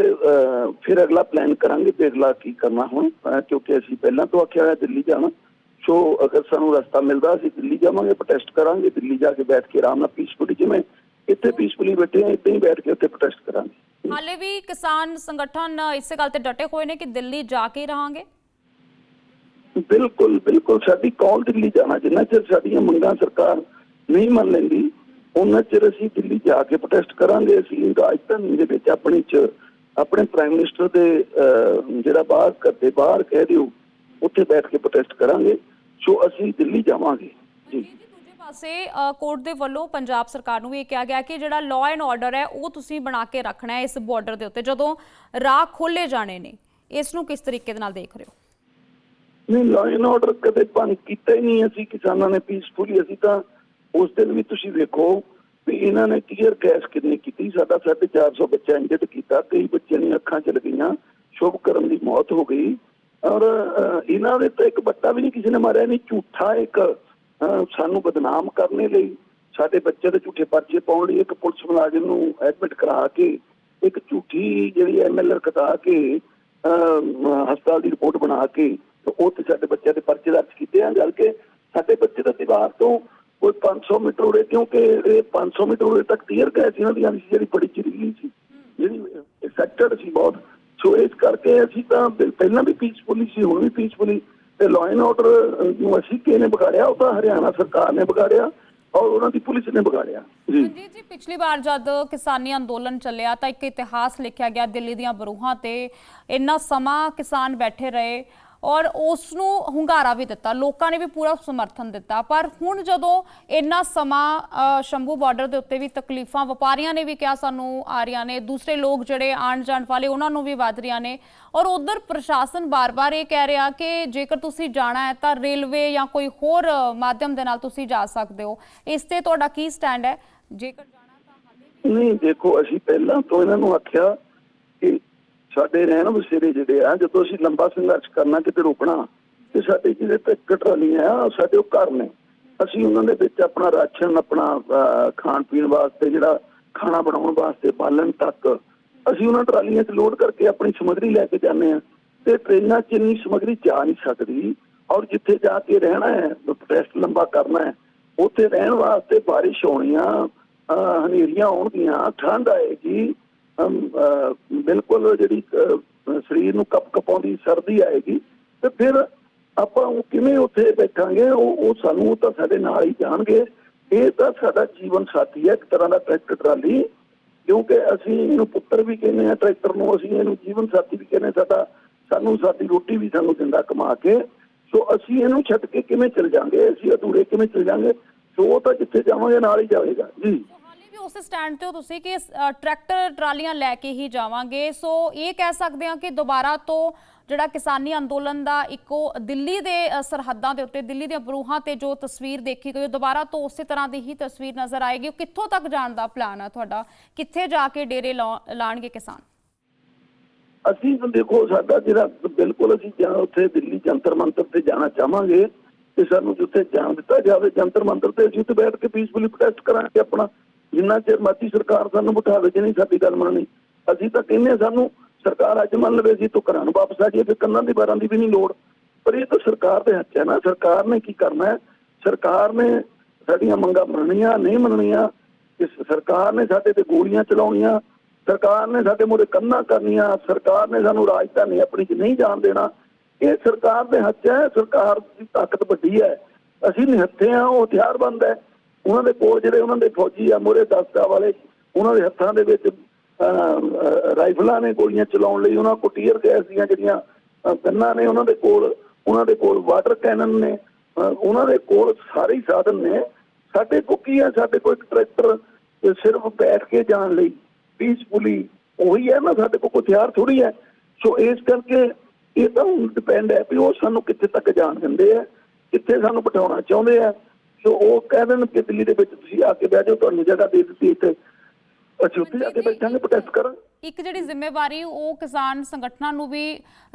ਫਿਰ ਅਗਲਾ ਪਲਾਨ ਕਰਾਂਗੇ ਤੇ ਅਗਲਾ ਕੀ ਕਰਨਾ ਹੁਣ ਕਿਉਂਕਿ ਅਸੀਂ ਪਹਿਲਾਂ ਤੋਂ ਆਖਿਆ ਹੋਇਆ ਦਿੱਲੀ ਜਾਣਾ। ਸੋ ਅਗਰ ਸਾਨੂੰ ਰਸਤਾ ਮਿਲਦਾ ਅਸੀਂ ਦਿੱਲੀ ਜਾਵਾਂਗੇ ਪ੍ਰੋਟੈਸਟ ਕਰਾਂਗੇ ਦਿੱਲੀ ਜਾ ਕੇ ਬੈਠ ਕੇ ਆਰਾਮ ਨਾਲ ਪੀਸਫੁਲੀ ਜਿਵੇਂ ਇੱਥੇ ਪੀਸਫੁਲੀ ਬੈਠੇ ਆ ਇੱਦਾਂ ਹੀ ਬੈਠ ਕੇ ਉੱਥੇ ਪ੍ਰੋਟੈਸਟ ਕਰਾਂਗੇ। ਹਾਲੇ ਵੀ ਕਿਸਾਨ ਸੰਗਠਨ ਇਸੇ ਗੱਲ ਤੇ ਡਟੇ ਹੋਏ ਨੇ ਕਿ ਦਿੱਲੀ ਜਾ ਕੇ ਹੀ ਰਹਾਂਗੇ? ਬਿਲਕੁਲ ਬਿਲਕੁਲ। ਸਾਡੀ ਕੌਣ ਦਿੱਲੀ ਜਾਣਾ? ਜਿੰਨਾ ਚਿਰ ਸਾਡੀਆਂ ਮੰਗਾਂ ਸਰਕਾਰ ਨਹੀਂ ਮੰਨ ਲੈਂਦੀ ਉਹਨਾਂ ਚਿਰ ਅਸੀਂ ਦਿੱਲੀ ਜਾ ਕੇ ਪ੍ਰੋਟੈਸਟ ਕਰਾਂਗੇ ਅਸੀਂ ਰਾਜਧਾਨੀ ਦੇ ਵਿੱਚ ਆਪਣੀ ਚ ਆਪਣੇ ਪ੍ਰਾਈਮ ਮਿਨਿਸਟਰ ਦੇ ਜਿਹੜਾ ਬਾਹਰ ਕਰਦੇ ਬਾਹਰ ਕਹਿ ਦਿਓ ਉੱਥੇ ਬੈਠ ਕੇ ਪ੍ਰੋਟੈਸਟ ਕਰਾਂਗੇ ਸੋ ਅਸੀਂ ਦਿੱਲੀ ਜਾਵਾਂਗੇ। ਜੀ। ਪਾਸੇ ਕੋਰਟ ਦੇ ਵੱਲੋਂ ਪੰਜਾਬ ਸਰਕਾਰ ਨੂੰ ਇਹ ਕਿਹਾ ਗਿਆ ਕਿ ਜਿਹੜਾ ਲਾਅ ਐਂਡ ਆਰਡਰ ਹੈ ਉਹ ਤੁਸੀਂ ਬਣਾ ਕੇ ਰੱਖਣਾ ਹੈ ਇਸ ਬਾਰਡਰ ਦੇ ਉੱਤੇ ਜਦੋਂ ਰਾਹ ਖੋਲੇ ਜਾਣੇ ਨੇ। ਇਸ ਨੂੰ ਕਿਸ ਤਰੀਕੇ ਦੇ ਨਾਲ ਦੇਖ ਰਹੇ ਹੋ? ਨਹੀਂ ਲਾਇਨ ਆਰਡਰ ਕਦੇ ਭੰਗ ਕੀਤਾ ਹੀ ਨਹੀਂ ਅਸੀਂ ਕਿਸਾਨਾਂ ਨੇ ਪੀਸਫੁਲੀ ਅਸੀਂ ਤਾਂ ਉਸ ਦਿਨ ਵੀ ਤੁਸੀਂ ਦੇਖੋ ਵੀ ਇਹਨਾਂ ਨੇ ਕਲੀਅਰ ਕੈਸ਼ ਕਿੰਨੀ ਕੀਤੀ। ਸਾਡਾ 450 ਬੱਚਾ ਇੰਜਰਡ ਕੀਤਾ। ਕਈ ਬੱਚਿਆਂ ਦੀਆਂ ਅੱਖਾਂ ਚ ਗਈਆਂ। ਸ਼ੁਭ ਕਰਮ ਦੀ ਮੌਤ ਹੋ ਗਈ। ਔਰ ਇਹਨਾਂ ਦੇ ਤਾਂ ਇੱਕ ਬੱਟਾ ਵੀ ਨਹੀਂ ਕਿਸੇ ਨੇ ਮਾਰਿਆ ਨਹੀਂ ਝੂਠਾ ਇੱਕ ਸਾਨੂੰ ਬਦਨਾਮ ਕਰਨੇ ਲਈ। ਸਾਡੇ ਬੱਚੇ ਦੇ ਝੂਠੇ ਪਰਚੇ ਪਾਉਣ ਲਈ ਇੱਕ ਪੁਲਿਸ ਮੁਲਾਜ਼ਮ ਨੂੰ ਐਡਮਿਟ ਕਰਾ ਕੇ ਇੱਕ ਝੂਠੀ ਜਿਹੜੀ ਐਮਐਲਆਰ ਕਟਾ ਕੇ ਅਹ, ਹਸਪਤਾਲ ਦੀ ਰਿਪੋਰਟ ਬਣਾ ਕੇ ਉਹ ਤੇ ਸਾਡੇ ਬੱਚਿਆਂ ਦੇ ਪਰਚੇ ਦਰਜ ਕੀਤੇ ਆ। ਜਦ ਕਿ ਸਾਡੇ ਬੱਚੇ ਦਾ ਦੀਵਾਰ ਤੋਂ ਕੋਈ 500 ਮੀਟਰ ਉਰੇ, ਕਿਉਂਕਿ ਇਹ 500 ਮੀਟਰ ਉਰੇ ਤੱਕ ਕਲੀਅਰ ਗਏ ਇਹਨਾਂ ਦੀਆਂ ਸੀ ਜਿਹੜੀ ਬੜੀ ਚਿੜੀ ਸੀ, ਜਿਹੜੀ ਇਫੈਕਟਡ ਸੀ ਬਹੁਤ। ਸੋ ਇਸ ਕਰਕੇ ਅਸੀਂ ਤਾਂ ਪਹਿਲਾਂ ਵੀ ਪੀਸਫੁਲੀ ਸੀ, ਹੁਣ ਵੀ ਪੀਸਫੁਲੀ ਤੇ ਲਾਅ ਐਂਡ ਆਰਡਰ ਨੂੰ ਅਸੀਂ ਕਿਹਨੇ ਵਿਗਾੜਿਆ, ਉਹ ਤਾਂ ਹਰਿਆਣਾ ਸਰਕਾਰ ਨੇ ਵਿਗਾੜਿਆ ਔਰ ਉਹਨਾਂ ਦੀ ਪੁਲਿਸ ਨੇ ਵਿਗਾੜਿਆ। ਜੀ। ਜੀ, ਪਿਛਲੀ ਵਾਰ ਜਦ ਕਿਸਾਨੀ ਅੰਦੋਲਨ ਚੱਲਿਆ ਤਾਂ ਇੱਕ ਇਤਿਹਾਸ ਲਿਖਿਆ ਗਿਆ ਦਿੱਲੀ ਦੀਆਂ ਬਰੂਹਾਂ ਤੇ। ਇੰਨਾ ਸਮਾਂ ਕਿਸਾਨ ਬੈਠੇ ਰਹੇ ਔਰ ਉਸ ਨੂੰ ਹੁੰਗਾਰਾ ਵੀ ਦਿੱਤਾ, ਲੋਕਾਂ ਨੇ ਵੀ ਪੂਰਾ ਸਮਰਥਨ ਦਿੱਤਾ। ਪਰ ਹੁਣ ਜਦੋਂ ਇੰਨਾ ਸਮਾਂ ਸ਼ੰਭੂ ਬਾਰਡਰ ਦੇ ਉੱਤੇ ਵੀ ਤਕਲੀਫਾਂ, ਵਪਾਰੀਆਂ ਨੇ ਵੀ ਕਿਹਾ ਸਾਨੂੰ ਆ ਰਹੀਆਂ ਨੇ, ਦੂਸਰੇ ਲੋਕ ਜਿਹੜੇ ਆਣ ਜਾਣ ਵਾਲੇ, ਉਹਨਾਂ ਨੂੰ ਵੀ ਵੱਧ ਰਹੀਆਂ ਨੇ। ਔਰ ਉਧਰ ਪ੍ਰਸ਼ਾਸਨ ਬਾਰ-ਬਾਰ ਇਹ ਕਹਿ ਰਿਹਾ ਕਿ ਜੇਕਰ ਤੁਸੀਂ ਜਾਣਾ ਹੈ ਤਾਂ ਰੇਲਵੇ ਜਾਂ ਕੋਈ ਹੋਰ ਮਾਧਿਅਮ ਦੇ ਨਾਲ ਤੁਸੀਂ ਜਾ ਸਕਦੇ ਹੋ। ਇਸ ਤੇ ਤੁਹਾਡਾ ਕੀ ਸਟੈਂਡ ਹੈ? ਜੇਕਰ ਜਾਣਾ ਤਾਂ ਹਾਲੇ ਨਹੀਂ, ਦੇਖੋ, ਅਸੀਂ ਪਹਿਲਾਂ ਤੋਂ ਇਹਨਾਂ ਨੂੰ ਆਖਿਆ ਕਿ ਸਾਡੇ ਰਹਿਣ ਬਸੇਰੇ ਜਿਹੜੇ ਆ, ਜਦੋਂ ਅਸੀਂ ਲੰਬਾ ਸੰਘਰਸ਼ ਕਰਨਾ ਕਿਤੇ ਰੁਕਣਾ, ਤੇ ਸਾਡੇ ਜਿਹੜੇ ਤੇ ਕਟਰਾਲੀਆਂ ਆ ਸਾਡੇ ਉਹ ਘਰ ਨੇ। ਅਸੀਂ ਉਹਨਾਂ ਦੇ ਵਿੱਚ ਆਪਣਾ ਰਾਸ਼ਨ, ਆਪਣਾ ਖਾਣ ਪੀਣ ਵਾਸਤੇ ਜਿਹੜਾ ਖਾਣਾ ਬਣਾਉਣ ਵਾਸਤੇ ਬਾਲਣ ਤੱਕ, ਅਸੀਂ ਉਹਨਾਂ ਟਰਾਲੀਆਂ 'ਚ ਲੋਡ ਕਰਕੇ ਆਪਣੀ ਸਮੱਗਰੀ ਲੈ ਕੇ ਜਾਂਦੇ ਆ ਤੇ ਟ੍ਰੇਨਾਂ 'ਚ ਇੰਨੀ ਸਮੱਗਰੀ ਜਾ ਨਹੀਂ ਸਕਦੀ, ਔਰ ਜਿੱਥੇ ਜਾ ਕੇ ਰਹਿਣਾ ਹੈ ਪ੍ਰੋਟੈਸਟ ਲੰਬਾ ਕਰਨਾ ਹੈ, ਉੱਥੇ ਰਹਿਣ ਵਾਸਤੇ ਬਾਰਿਸ਼ ਹੋਣੀਆਂ ਅਹ, ਹਨੇਰੀਆਂ ਹੋਣਗੀਆਂ ਠੰਡ ਆਏਗੀ ਬਿਲਕੁਲ ਜਿਹੜੀ ਸਰੀਰ ਨੂੰ ਕਪ ਕਪਾਉਂਦੀ, ਸਰਦੀ ਆਏਗੀ, ਤੇ ਫਿਰ ਆਪਾਂ ਉਹ ਕਿਵੇਂ ਉੱਥੇ ਬੈਠਾਂਗੇ, ਉਹ ਉਹ ਸਾਨੂੰ ਤਾਂ ਸਾਡੇ ਨਾਲ ਹੀ ਜਾਣਗੇ। ਇਹ ਤਾਂ ਸਾਡਾ ਜੀਵਨ ਸਾਥੀ ਹੈ, ਇੱਕ ਤਰ੍ਹਾਂ ਦਾ ਟਰੈਕਟਰ ਟਰਾਲੀ, ਕਿਉਂਕਿ ਅਸੀਂ ਇਹਨੂੰ ਪੁੱਤਰ ਵੀ ਕਹਿੰਦੇ ਆ ਟਰੈਕਟਰ ਨੂੰ ਅਸੀਂ ਇਹਨੂੰ ਜੀਵਨ ਸਾਥੀ ਵੀ ਕਹਿੰਦੇ ਸਾਡਾ, ਸਾਨੂੰ ਸਾਡੀ ਰੋਟੀ ਵੀ ਸਾਨੂੰ ਦਿੰਦਾ ਕਮਾ ਕੇ। ਸੋ ਅਸੀਂ ਇਹਨੂੰ ਛੱਡ ਕੇ ਕਿਵੇਂ ਚਲ ਜਾਾਂਗੇ ਅਸੀਂ ਅਧੂਰੇ ਕਿਵੇਂ ਚਲ ਜਾਾਂਗੇ ਸੋ ਉਹ ਤਾਂ ਜਿੱਥੇ ਜਾਵਾਂਗੇ, ਨਾਲ ਹੀ ਜਾਵੇਗਾ। ਜੀ। ਉਸੇ ਸਟੈਂਡ ਤੇ ਹੋ, ਤੁਸੀਂ ਕਿ ਟਰੈਕਟਰ, ਟਰਾਲੀਆਂ ਲੈ ਕੇ ਹੀ ਜਾਵਾਂਗੇ। ਸੋ ਇਹ ਕਹਿ ਸਕਦੇ ਹਾਂ ਕਿ ਦੁਬਾਰਾ ਤੋਂ ਜਿਹੜਾ ਕਿਸਾਨੀ ਅੰਦੋਲਨ ਦਾ ਇੱਕੋ ਦਿੱਲੀ ਦੇ ਸਰਹੱਦਾਂ ਦੇ ਉੱਤੇ, ਦਿੱਲੀ ਦੀਆਂ ਬਰੂਹਾਂ ਤੇ ਜੋ ਤਸਵੀਰ ਦੇਖੀ ਗਈ, ਉਹ ਦੁਬਾਰਾ ਤੋਂ ਉਸੇ ਤਰ੍ਹਾਂ ਦੀ ਹੀ ਤਸਵੀਰ ਨਜ਼ਰ ਆਏਗੀ। ਉਹ ਕਿੱਥੋਂ ਤੱਕ ਜਾਣ ਦਾ ਪਲਾਨ ਹੈ ਤੁਹਾਡਾ? ਕਿੱਥੇ ਜਾ ਕੇ ਡੇਰੇ ਲਾਣਗੇ ਕਿਸਾਨ? ਅਸੀਂ ਦੇਖੋ, ਸਾਡਾ ਜਿਹੜਾ ਬਿਲਕੁਲ ਅਸੀਂ ਜਾਂ ਉੱਥੇ ਦਿੱਲੀ ਜੰਤਰ ਮੰਤਰ ਤੇ ਜਾਣਾ ਚਾਹਾਂਗੇ ਤੇ ਸਾਨੂੰ ਜਿੱਥੇ ਜਾਣ ਦਿੱਤਾ ਜਾਵੇ। ਜੰਤਰ ਮੰਤਰ ਤੇ ਅਸੀਂ ਉੱਥੇ ਬੈਠ ਕੇ ਪੀਸਫੁਲੀ ਪ੍ਰੋਟੈਸਟ ਕਰਾਂਗੇ ਆਪਣਾ। ਜਿੰਨਾ ਚਿਰ ਮਰਜ਼ੀ ਸਰਕਾਰ ਸਾਨੂੰ ਬਿਠਾਵੇ ਜੇ ਨਹੀਂ ਸਾਡੀ ਗੱਲ ਮੰਨਣੀ। ਅਸੀਂ ਤਾਂ ਕਹਿੰਦੇ ਹਾਂ ਸਾਨੂੰ ਸਰਕਾਰ ਅੱਜ ਮੰਨ ਲਵੇ ਅਸੀਂ ਤੂੰ ਘਰਾਂ ਨੂੰ ਵਾਪਸ ਆ ਜਾਈਏ, ਫਿਰ ਕੰਨਾਂ ਦੀ ਬਾਰਾਂ ਦੀ ਵੀ ਨਹੀਂ ਲੋੜ। ਪਰ ਇਹ ਤਾਂ ਸਰਕਾਰ ਦੇ ਹੱਥ ਹੈ ਨਾ, ਸਰਕਾਰ ਨੇ ਕੀ ਕਰਨਾ ਹੈ? ਸਰਕਾਰ ਨੇ ਸਾਡੀਆਂ ਮੰਗਾਂ ਮੰਨਣੀਆਂ, ਨਹੀਂ ਮੰਨਣੀਆਂ, ਇਸ ਸਰਕਾਰ ਨੇ ਸਾਡੇ ਤੇ ਗੋਲੀਆਂ ਚਲਾਉਣੀਆਂ, ਸਰਕਾਰ ਨੇ ਸਾਡੇ ਮੂਹਰੇ ਕੰਨਾਂ ਕਰਨੀਆਂ, ਸਰਕਾਰ ਨੇ ਸਾਨੂੰ ਰਾਜਧਾਨੀ ਆਪਣੀ ਚ ਨਹੀਂ ਜਾਣ ਦੇਣਾ। ਇਹ ਸਰਕਾਰ ਦੇ ਹੱਥ ਹੈ, ਸਰਕਾਰ ਦੀ ਤਾਕਤ ਵੱਡੀ ਹੈ। ਅਸੀਂ ਨਿਹੱਥੇ ਆ ਉਹ ਹਥਿਆਰਬੰਦ ਹੈ। ਉਹਨਾਂ ਦੇ ਕੋਲ ਜਿਹੜੇ ਉਹਨਾਂ ਦੇ ਫੌਜੀ ਆ ਮੂਹਰੇ ਦਸਤਾ ਵਾਲੇ, ਉਹਨਾਂ ਦੇ ਹੱਥਾਂ ਦੇ ਵਿੱਚ ਰਾਈਫਲਾਂ ਨੇ ਗੋਲੀਆਂ ਚਲਾਉਣ ਲਈ ਉਹਨਾਂ ਕੋਲ ਟੀਅਰ ਗੈਸ ਦੀਆਂ ਜਿਹੜੀਆਂ ਗੰਨਾਂ ਨੇ ਉਹਨਾਂ ਦੇ ਕੋਲ, ਉਹਨਾਂ ਦੇ ਕੋਲ ਵਾਟਰ ਕੈਨਨ ਨੇ ਉਹਨਾਂ ਦੇ ਕੋਲ ਸਾਰੇ ਹੀ ਸਾਧਨ ਨੇ। ਸਾਡੇ ਕੋਲ ਕੀ ਆ ਸਾਡੇ ਕੋਲ ਇੱਕ ਟਰੈਕਟਰ ਸਿਰਫ ਬੈਠ ਕੇ ਜਾਣ ਲਈ ਪੀਸਫੁਲੀ ਉਹੀ ਹੈ ਨਾ, ਸਾਡੇ ਕੋਲ ਕੋਈ ਹਥਿਆਰ ਥੋੜੀ ਹੈ। ਸੋ ਇਸ ਕਰਕੇ ਇਹ ਤਾਂ ਡਿਪੈਂਡ ਹੈ ਵੀ ਉਹ ਸਾਨੂੰ ਕਿੱਥੇ ਤੱਕ ਜਾਣ ਦਿੰਦੇ ਆ, ਕਿੱਥੇ ਸਾਨੂੰ ਬਿਠਾਉਣਾ ਚਾਹੁੰਦੇ ਆ। ਸੋ ਉਹ ਕਹਿ ਦੇਣ ਕਿ ਦਿੱਲੀ ਦੇ ਵਿੱਚ ਤੁਸੀਂ ਆ ਕੇ ਬਹਿ ਜਾਓ ਤੁਹਾਨੂੰ ਜਗ੍ਹਾ ਦੇ ਦਿੱਤੀ ਇੱਥੇ। ਅਸੀਂ ਉੱਥੇ ਜਾ ਕੇ ਬੈਠਾਂਗੇ ਪ੍ਰੋਟੈਸਟ ਕਰਾਂ ਇੱਕ ਜਿਹੜੀ ਜ਼ਿੰਮੇਵਾਰੀ ਉਹ ਕਿਸਾਨ ਸੰਗਠਨਾਂ ਨੂੰ ਵੀ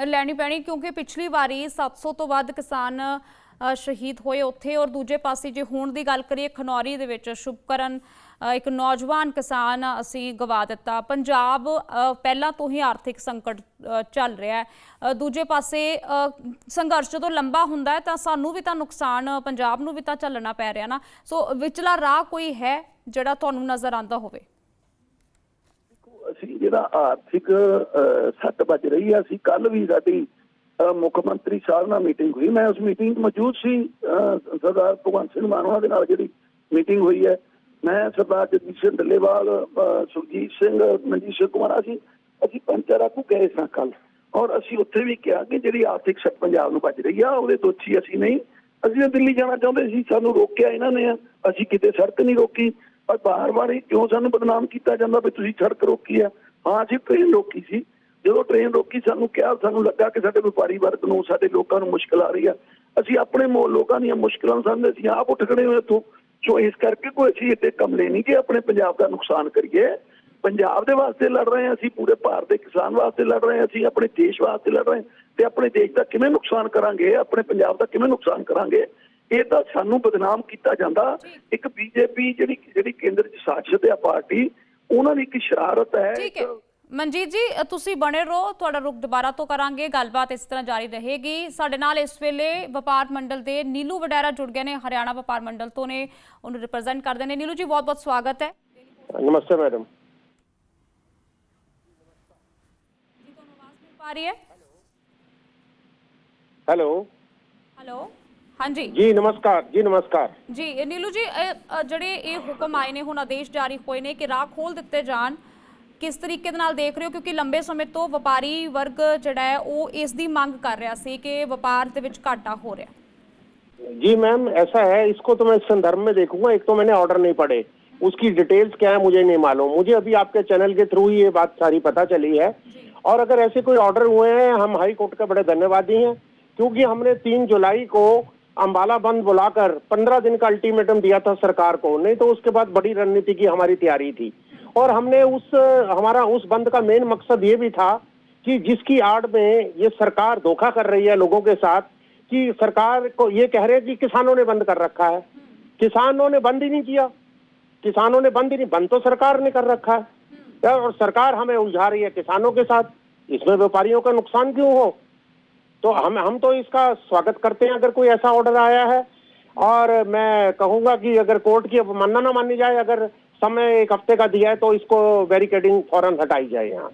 ਲੈਣੀ ਪੈਣੀ ਕਿਉਂਕਿ ਪਿਛਲੀ ਵਾਰੀ 700 ਤੋਂ ਵੱਧ ਕਿਸਾਨ ਸ਼ਹੀਦ ਹੋਏ ਉੱਥੇ। ਔਰ ਦੂਜੇ ਪਾਸੇ ਜੇ ਹੁਣ ਦੀ ਗੱਲ ਕਰੀਏ ਖਨੌਰੀ ਦੇ ਵਿੱਚ ਸ਼ੁਭਕਰਨ ਅ, ਇੱਕ ਨੌਜਵਾਨ ਕਿਸਾਨ ਅਸੀਂ ਗਵਾ ਦਿੱਤਾ। ਪੰਜਾਬ ਪਹਿਲਾਂ ਤੋਂ ਹੀ ਆਰਥਿਕ ਸੰਕਟ ਚੱਲ ਰਿਹਾ ਹੈ। ਦੂਜੇ ਪਾਸੇ ਸੰਘਰਸ਼ ਜਦੋਂ ਲੰਬਾ ਹੁੰਦਾ ਹੈ ਤਾਂ ਸਾਨੂੰ ਵੀ ਤਾਂ ਨੁਕਸਾਨ, ਪੰਜਾਬ ਨੂੰ ਵੀ ਤਾਂ ਝੱਲਣਾ ਪੈ ਰਿਹਾ ਨਾ। ਸੋ ਵਿਚਲਾ ਰਾਹ ਕੋਈ ਹੈ ਜਿਹੜਾ ਤੁਹਾਨੂੰ ਨਜ਼ਰ ਆਂਦਾ ਹੋਵੇ? ਅਸੀਂ ਜਿਹੜਾ ਆਰਥਿਕ ਸੱਟ ਵੱਜ ਰਹੀ ਆ ਅਸੀਂ ਕੱਲ ਵੀ ਸਾਡੀ ਮੁੱਖ ਮੰਤਰੀ ਸਾਹਿਬ ਨਾਲ ਮੀਟਿੰਗ ਹੋਈ। ਮੈਂ ਉਸ ਮੀਟਿੰਗ ਮੌਜੂਦ ਸੀ ਸਰਦਾਰ ਭਗਵੰਤ ਸਿੰਘ ਮਾਨ ਉਹਨਾਂ ਦੇ ਨਾਲ ਜਿਹੜੀ ਮੀਟਿੰਗ ਹੋਈ ਹੈ। ਮੈਂ ਸਰਦਾਰ ਜਗਦੀਸ਼ ਸਿੰਘ ਡੱਲੇਵਾਲ ਅਹ, ਸੁਰਜੀਤ ਸਿੰਘ ਮਨਜੀਤ ਸਿੰਘ ਕੁਮਾਰ ਅਸੀਂ ਅਸੀਂ ਪੰਚਾਰਾ ਕੋ ਗਏ ਸਾਂ ਕੱਲ ਔਰ ਅਸੀਂ ਉੱਥੇ ਵੀ ਕਿਹਾ ਕਿ ਜਿਹੜੀ ਆਰਥਿਕ ਸੱਟ ਪੰਜਾਬ ਨੂੰ ਵੱਜ ਰਹੀ ਆ ਉਹਦੇ ਦੋਸ਼ੀ ਅਸੀਂ ਨਹੀਂ। ਅਸੀਂ ਤਾਂ ਦਿੱਲੀ ਜਾਣਾ ਚਾਹੁੰਦੇ ਸੀ ਸਾਨੂੰ ਰੋਕਿਆ ਇਹਨਾਂ ਨੇ। ਅਸੀਂ ਕਿਤੇ ਸੜਕ ਨਹੀਂ ਰੋਕੀ। ਪਰ ਬਾਰ-ਬਾਰ ਹੀ ਕਿਉਂ ਸਾਨੂੰ ਬਦਨਾਮ ਕੀਤਾ ਜਾਂਦਾ ਵੀ ਤੁਸੀਂ ਸੜਕ ਰੋਕੀ ਆ? ਹਾਂ ਅਸੀਂ ਟ੍ਰੇਨ ਰੋਕੀ ਸੀ। ਜਦੋਂ ਟ੍ਰੇਨ ਰੋਕੀ ਸਾਨੂੰ ਕਿਹਾ ਸਾਨੂੰ ਲੱਗਾ ਕਿ ਸਾਡੇ ਵਪਾਰੀ ਵਰਗ ਨੂੰ ਸਾਡੇ ਲੋਕਾਂ ਨੂੰ ਮੁਸ਼ਕਲ ਆ ਰਹੀ ਆ। ਅਸੀਂ ਆਪਣੇ ਲੋਕਾਂ ਦੀਆਂ ਮੁਸ਼ਕਲਾਂ ਨੂੰ ਸਮਝਦੇ ਅਸੀਂ ਆਪ ਉੱਠ ਖੜੇ ਹੋਏ ਇੱਥੋਂ। ਸੋ ਇਸ ਕਰਕੇ ਕੋਈ ਅਸੀਂ ਇੱਥੇ ਕਮਲੇ ਨਹੀਂ ਕਿ ਆਪਣੇ ਪੰਜਾਬ ਦਾ ਨੁਕਸਾਨ ਕਰੀਏ। ਪੰਜਾਬ ਦੇ ਵਾਸਤੇ ਲੜ ਰਹੇ ਹਾਂ ਅਸੀਂ ਪੂਰੇ ਭਾਰਤ ਦੇ ਕਿਸਾਨ ਵਾਸਤੇ ਲੜ ਰਹੇ ਹਾਂ ਅਸੀਂ ਆਪਣੇ ਦੇਸ਼ ਵਾਸਤੇ ਲੜ ਰਹੇ ਤੇ ਆਪਣੇ ਦੇਸ਼ ਦਾ ਕਿਵੇਂ ਨੁਕਸਾਨ ਕਰਾਂਗੇ ਆਪਣੇ ਪੰਜਾਬ ਦਾ ਕਿਵੇਂ ਨੁਕਸਾਨ ਕਰਾਂਗੇ ਇਹ ਤਾਂ ਸਾਨੂੰ ਬਦਨਾਮ ਕੀਤਾ ਜਾਂਦਾ। ਇੱਕ ਬੀਜੇਪੀ ਜਿਹੜੀ ਜਿਹੜੀ ਕੇਂਦਰ 'ਚ ਸ਼ਾਸਤ ਹੈ ਪਾਰਟੀ ਉਹਨਾਂ ਦੀ ਇੱਕ ਸ਼ਰਾਰਤ ਹੈ ਮਨਜੀਤ ਜੀ ਤੁਸੀਂ ਬਣੇ ਰਹੋ ਤੁਹਾਡਾ ਰੁਕ ਦੁਬਾਰਾ ਤੋਂ ਕਰਾਂਗੇ ਗੱਲਬਾਤ ਇਸ ਤਰ੍ਹਾਂ ਜਾਰੀ ਰਹੇਗੀ। ਸਾਡੇ ਨਾਲ ਇਸ ਵੇਲੇ ਵਪਾਰ ਮੰਡਲ ਦੇ ਨੀਲੂ ਵਡੈਰਾ ਜੁੜ ਗਏ ਨੇ ਹਰਿਆਣਾ ਵਪਾਰ ਮੰਡਲ ਤੋਂ ਨੇ ਉਹਨੂੰ ਰਿਪਰੈਜ਼ੈਂਟ ਕਰਦੇ ਨੇ। ਨੀਲੂ ਜੀ ਬਹੁਤ-ਬਹੁਤ ਸਵਾਗਤ ਹੈ। ਨਮਸਤੇ ਮੈਡਮ। ਹੈਲੋ। ਹੈਲੋ। ਹਾਂਜੀ। ਜੀ ਨਮਸਕਾਰ ਜੀ ਨਮਸਕਾਰ। ਜੀ ਨੀਲੂ ਜੀ ਜਿਹੜੇ ਇਹ ਹੁਕਮ ਆਏ ਨੇ ਹੁਣ ਆਦੇਸ਼ ਜਾਰੀ ਹੋਏ ਨੇ ਕਿ ਰਾਹ ਖੋਲ ਦਿੱਤੇ ਜਾਣ। ਕਿਸ ਤਰੀਕੇ ਦੇ ਨਾਲ ਦੇਖ ਰਹੇ ਹੋ ਕਿਉਂਕਿ ਲੰਬੇ ਸਮੇਂ ਤੋਂ ਵਪਾਰੀ ਵਰਗ ਜਿਹੜਾ ਹੈ ਉਹ ਇਸ ਦੀ ਮੰਗ ਕਰ ਰਿਹਾ ਸੀ ਕਿ ਵਪਾਰ ਦੇ ਵਿੱਚ ਘਾਟਾ ਹੋ ਰਿਹਾ जी मैम ऐसा है इसको तो मैं इस संदर्भ में देखूंगा एक तो मैंने ऑर्डर नहीं पढ़े उसकी डिटेल्स क्या है मुझे नहीं मालूम मुझे अभी आपके चैनल के थ्रू ही ये बात सारी पता चली है और अगर ऐसे कोई ऑर्डर हुए हैं हम हाई कोर्ट के बड़े धन्यवादी हैं क्योंकि हमने तीन जुलाई को अम्बाला बंद बुलाकर पंद्रह दिन का अल्टीमेटम दिया था सरकार को नहीं तो उसके बाद बड़ी रणनीति की हमारी तैयारी थी और हमने उस, हमारा उस बंद का मेन मकसद ये भी था कि जिसकी आड़ में ये सरकार धोखा कर रही है लोगों के साथ, कि सरकार को ये कह रहे हैं कि किसानों ने बंद कर रखा है। किसानों ने बंद ही नहीं किया। किसानों ने बंद ही नहीं, बंद तो सरकार ने कर रखा है। और सरकार हमें उलझा रही है किसानों के साथ। इसमें व्यापारियों का नुकसान क्यों हो? तो हम हम तो इसका स्वागत करते हैं अगर कोई ऐसा ऑर्डर आया है। और मैं कहूँगा कि अगर कोर्ट की अवमानना ना मानी जाए, अगर समय एक हफ़्ते का दिया है तो इसको बैरिकेडिंग फ़ौरन हटाई जाए यहाँ।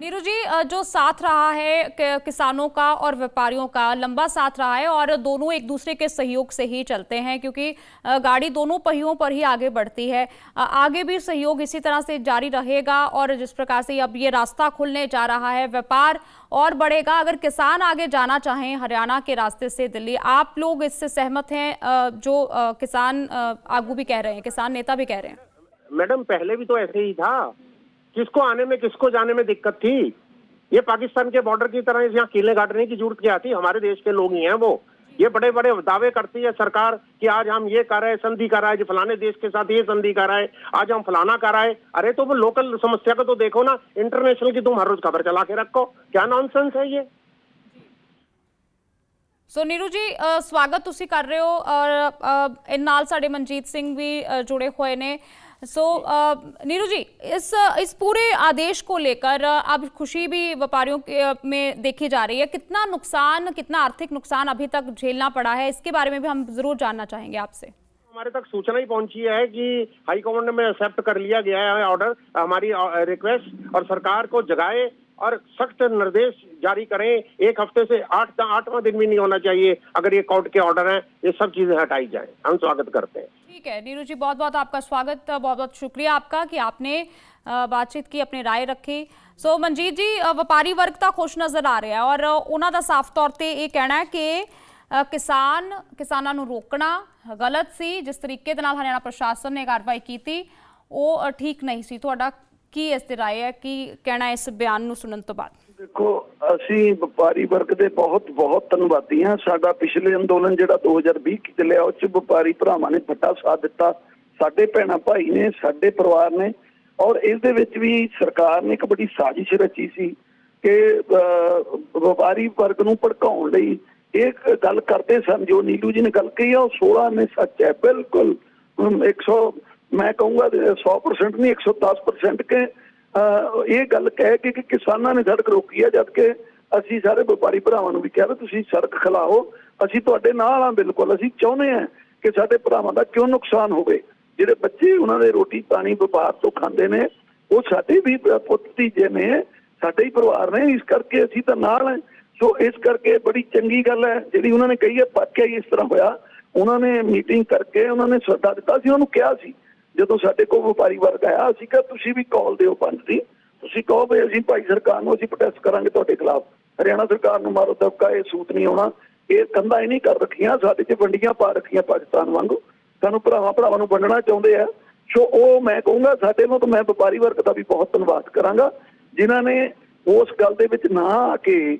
नीरू जी जो साथ रहा है किसानों का और व्यापारियों का, लंबा साथ रहा है और दोनों एक दूसरे के सहयोग से ही चलते हैं, क्योंकि गाड़ी दोनों पहियों पर ही आगे बढ़ती है। आगे भी सहयोग इसी तरह से जारी रहेगा और जिस प्रकार से अब ये रास्ता खुलने जा रहा है, व्यापार और बढ़ेगा। अगर किसान आगे जाना चाहें हरियाणा के रास्ते से दिल्ली, आप लोग इससे सहमत हैं? जो किसान आगू भी कह रहे हैं, किसान नेता भी कह रहे हैं। मैडम पहले भी तो ऐसे ही था किसको आने में किसको जाने में दिक्कत थी ये पाकिस्तान के बॉर्डर की तरह यहाँ कीले गाड़ने की जरूरत क्या थी हमारे देश के लोग ही हैं वो ये बड़े बड़े दावे करती है सरकार कि आज हम ये कर रहे हैं संधि कर रहा है जी फलाने देश के साथ ये संधि कर रहा है आज हम फलाना कर रहा है अरे तो वो लोकल समस्या को तो देखो ना इंटरनेशनल की तुम हर रोज खबर चला के रखो क्या नॉनसेंस है ये ਸੋ ਨੀਰੂ ਜੀ ਅ, ਸਵਾਗਤ ਤੁਸੀਂ ਕਰ ਰਹੇ ਹੋ ਔਰ ਅ, ਇਹ ਨਾਲ ਸਾਡੇ ਮਨਜੀਤ ਸਿੰਘ ਵੀ ਅ, जुड़े हुए ने सो अ, नीरू जी इस इस पूरे आदेश को लेकर अब खुशी भी व्यापारियों के में देखी जा रही है। कितना नुकसान कितना आर्थिक नुकसान अभी तक झेलना पड़ा है? इसके बारे में भी हम ज़रूर जानना चाहेंगे आपसे। हमारे तक सूचना ही पहुँची है कि हाई कमांड में एक्सेप्ट कर लिया गया है ऑर्डर हमारी रिक्वेस्ट और सरकार को जगाए और सख्त निर्देश जारी करें। एक हफ़्ते से आठ आठवां दिन भी नहीं होना चाहिए। अगर ये कोर्ट के ऑर्डर हैं ये सब चीज़ें हटाई जाए। हम स्वागत करते हैं। ठीक है नीरू जी बहुत बहुत आपका स्वागत बहुत बहुत शुक्रिया आपका कि आपने अ, बातचीत की अपनी राय ਰੱਖੀ ਸੋ ਮਨਜੀਤ ਜੀ ਅ, ਵਪਾਰੀ ਵਰਗ ਤਾਂ ਖੁਸ਼ ਨਜ਼ਰ ਆ ਰਿਹਾ ਔਰ ਅ, ਉਹਨਾਂ ਦਾ ਸਾਫ਼ ਤੌਰ ਤੇ ਇਹ ਕਹਿਣਾ ਹੈ ਕਿ ਅ, ਕਿਸਾਨ ਕਿਸਾਨਾਂ ਨੂੰ ਰੋਕਣਾ ਗਲਤ ਸੀ ਜਿਸ ਤਰੀਕੇ ਦੇ ਨਾਲ ਹਰਿਆਣਾ ਪ੍ਰਸ਼ਾਸਨ ਨੇ ਕਾਰਵਾਈ ਕੀਤੀ ਉਹ ਅ, ਠੀਕ ਨਹੀਂ ਸੀ ਤੁਹਾਡਾ ਕੀ ਇਸ ਤੇ ਰਾਏ ਹੈ ਕੀ ਕਹਿਣਾ ਹੈ ਇਸ ਬਿਆਨ ਨੂੰ ਸੁਣਨ ਤੋਂ ਬਾਅਦ ਦੇਖੋ ਅਸੀਂ ਵਪਾਰੀ ਵਰਗ ਦੇ ਬਹੁਤ ਬਹੁਤ ਧੰਨਵਾਦੀ ਹਾਂ। ਸਾਡਾ ਪਿਛਲੇ ਅੰਦੋਲਨ ਜਿਹੜਾ 2020 ਚ ਚੱਲਿਆ ਉਹ ਚ ਵਪਾਰੀ ਭਰਾਵਾਂ ਨੇ ਵੱਡਾ ਸਾਥ ਦਿੱਤਾ। ਸਾਡੇ ਭੈਣਾਂ ਭਾਈ ਨੇ ਸਾਡੇ ਪਰਿਵਾਰ ਨੇ। ਔਰ ਇਸ ਦੇ ਵਿੱਚ ਵੀ ਸਰਕਾਰ ਨੇ ਇੱਕ ਬੜੀ ਸਾਜ਼ਿਸ਼ ਰਚੀ ਸੀ ਕਿ ਵਪਾਰੀ ਵਰਗ ਨੂੰ ਭੜਕਾਉਣ ਲਈ ਇਹ ਗੱਲ ਕਰਦੇ ਸਨ ਜੋ ਨੀਲੂ ਜੀ ਨੇ ਗੱਲ ਕਹੀ ਆ ਉਹ 16 ਨੇ ਸੱਚ ਹੈ ਬਿਲਕੁਲ। ਹਮ, 100 ਮੈਂ ਕਹੂੰਗਾ 100% ਨਹੀਂ 110% ਕਿ ਅਹ, ਇਹ ਗੱਲ ਕਹਿ ਕੇ ਕਿ ਕਿਸਾਨਾਂ ਨੇ ਸੜਕ ਰੋਕੀ ਹੈ ਜਦ ਕਿ ਅਸੀਂ ਸਾਰੇ ਵਪਾਰੀ ਭਰਾਵਾਂ ਨੂੰ ਵੀ ਕਿਹਾ ਵੀ ਤੁਸੀਂ ਸੜਕ ਖਲਾਓ। ਅਸੀਂ ਤੁਹਾਡੇ ਨਾਲ ਆ ਬਿਲਕੁਲ, ਅਸੀਂ ਚਾਹੁੰਦੇ ਹਾਂ ਕਿ ਸਾਡੇ ਭਰਾਵਾਂ ਦਾ ਕਿਉਂ ਨੁਕਸਾਨ ਹੋਵੇ। ਜਿਹੜੇ ਬੱਚੇ ਉਹਨਾਂ ਦੇ ਰੋਟੀ ਪਾਣੀ ਵਪਾਰ ਤੋਂ ਖਾਂਦੇ ਨੇ, ਉਹ ਸਾਡੇ ਵੀ ਪੁੱਤ ਧੀਜੇ ਨੇ, ਸਾਡੇ ਹੀ ਪਰਿਵਾਰ ਨੇ, ਇਸ ਕਰਕੇ ਅਸੀਂ ਤਾਂ ਨਾਲ ਹਾਂ। ਸੋ ਇਸ ਕਰਕੇ ਬੜੀ ਚੰਗੀ ਗੱਲ ਹੈ, ਜਿਹੜੀ ਉਹਨਾਂ ਨੇ ਕਹੀ ਹੈ, ਵਾਕਿਆ ਹੀ ਇਸ ਤਰ੍ਹਾਂ ਹੋਇਆ। ਉਹਨਾਂ ਨੇ ਮੀਟਿੰਗ ਕਰਕੇ ਉਹਨਾਂ ਨੇ ਸੱਦਾ ਦਿੱਤਾ ਸੀ, ਉਹਨੂੰ ਕਿਹਾ ਸੀ। ਜਦੋਂ ਸਾਡੇ ਕੋਲ ਵਪਾਰੀ ਵਰਗ ਆਇਆ, ਅਸੀਂ ਕਿਹਾ, ਤੁਸੀਂ ਵੀ ਕਾਲ ਦਿਓ ਪੰਜ ਦੀ। ਤੁਸੀਂ ਕਹੋ ਵੀ ਅਸੀਂ ਭਾਈ ਸਰਕਾਰ ਨੂੰ ਅਸੀਂ ਪ੍ਰੋਟੈਸਟ ਕਰਾਂਗੇ ਤੁਹਾਡੇ ਖਿਲਾਫ। ਹਰਿਆਣਾ ਸਰਕਾਰ ਨੂੰ ਮਾਰੋ ਦਬਕਾ ਇਹ ਸੂਤ ਨਹੀਂ ਆਉਣਾ। ਇਹ ਕੰਧਾਂ ਇਹ ਨਹੀਂ ਕਰ ਰੱਖੀਆਂ, ਸਾਡੇ 'ਚ ਵੰਡੀਆਂ ਪਾ ਰੱਖੀਆਂ ਪਾਕਿਸਤਾਨ ਵਾਂਗੂ। ਸਾਨੂੰ ਭਰਾਵਾਂ ਭਰਾਵਾਂ ਨੂੰ ਵੰਡਣਾ ਚਾਹੁੰਦੇ ਆ। ਸੋ ਉਹ ਮੈਂ ਕਹੂੰਗਾ, ਸਾਡੇ ਨੂੰ ਤਾਂ ਮੈਂ ਵਪਾਰੀ ਵਰਗ ਦਾ ਵੀ ਬਹੁਤ ਧੰਨਵਾਦ ਕਰਾਂਗਾ, ਜਿਨ੍ਹਾਂ ਨੇ ਉਸ ਗੱਲ ਦੇ ਵਿੱਚ ਨਾ ਆ ਕੇ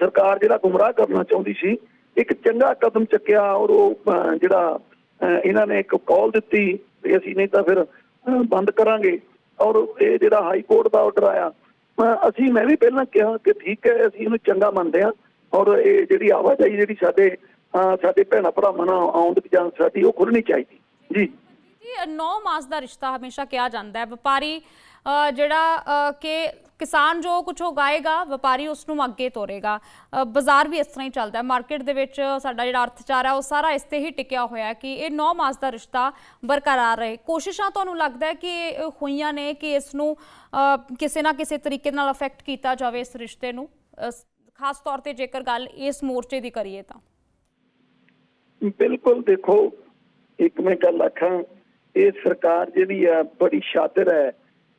ਸਰਕਾਰ ਜਿਹੜਾ ਗੁੰਮਰਾਹ ਕਰਨਾ ਚਾਹੁੰਦੀ ਸੀ, ਇੱਕ ਚੰਗਾ ਕਦਮ ਚੱਕਿਆ ਔਰ ਉਹ ਜਿਹੜਾ ਇਹਨਾਂ ਨੇ ਇੱਕ ਕਾਲ ਦਿੱਤੀ। ਵੀ ਅਸੀਂ ਨਹੀਂ ਤਾਂ ਫਿਰ ਬੰਦ ਕਰਾਂਗੇ। ਔਰ ਇਹ ਜਿਹੜਾ ਹਾਈ ਕੋਰਟ ਦਾ ਆਰਡਰ ਆਇਆ ਅਸੀਂ, ਮੈਂ ਵੀ ਪਹਿਲਾਂ ਕਿਹਾ ਕਿ ਠੀਕ ਹੈ, ਅਸੀਂ ਇਹਨੂੰ ਚੰਗਾ ਮੰਨਦੇ ਹਾਂ। ਔਰ ਇਹ ਜਿਹੜੀ ਆਵਾਜਾਈ ਜਿਹੜੀ ਸਾਡੇ ਸਾਡੇ ਭੈਣਾਂ ਭਰਾਵਾਂ ਨਾਲ ਆਉਣ ਦੀ ਜਾਂ ਸਾਡੀ, ਉਹ ਖੁੱਲਣੀ ਚਾਹੀਦੀ। ਜੀ। ਜੀ 9 ਮਾਸ ਦਾ ਰਿਸ਼ਤਾ ਹਮੇਸ਼ਾ ਕਿਹਾ ਜਾਂਦਾ ਹੈ। ਵਪਾਰੀ ਜਿਹੜਾ ਕਿ ਕਿਸਾਨ ਜੋ ਕੁਝ ਉਗਾਏਗਾ ਵਪਾਰੀ ਉਸ ਨੂੰ ਅੱਗੇ ਤੋਰੇਗਾ। ਬਾਜ਼ਾਰ ਵੀ ਇਸ ਤਰ੍ਹਾਂ ਹੀ ਚੱਲਦਾ ਮਾਰਕੀਟ ਦੇ ਵਿੱਚ ਸਾਡਾ ਜਿਹੜਾ ਅਰਥਚਾਰ ਉਹ ਸਾਰਾ ਇਸ ਤੇ ਹੀ ਟਿਕਿਆ ਹੋਇਆ ਹੈ ਕਿ ਇਹ 9 ਮਾਸ ਦਾ ਰਿਸ਼ਤਾ ਬਰਕਰਾਰ ਰਹੇ। ਕੋਸ਼ਿਸ਼ਾਂ ਤੁਹਾਨੂੰ ਲੱਗਦਾ ਹੈ ਕਿ ਹੋਈਆਂ ਨੇ ਕਿ ਇਸ ਨੂੰ ਕਿਸੇ ਨਾ ਕਿਸੇ ਤਰੀਕੇ ਨਾਲ ਅਫੈਕਟ ਕੀਤਾ ਜਾਵੇ ਇਸ ਰਿਸ਼ਤੇ ਨੂੰ? ਖਾਸ ਤੌਰ ਤੇ ਜੇਕਰ ਗੱਲ ਇਸ ਮੋਰਚੇ ਦੀ ਕਰੀਏ ਤਾਂ। ਬਿਲਕੁਲ ਦੇਖੋ, ਇੱਕ ਮੈਂ ਗੱਲ ਆਖਾਂ, ਇਹ ਸਰਕਾਰ ਜਿਹੜੀ ਆ, ਬੜੀ ਸ਼ਾਤਰ ਹੈ।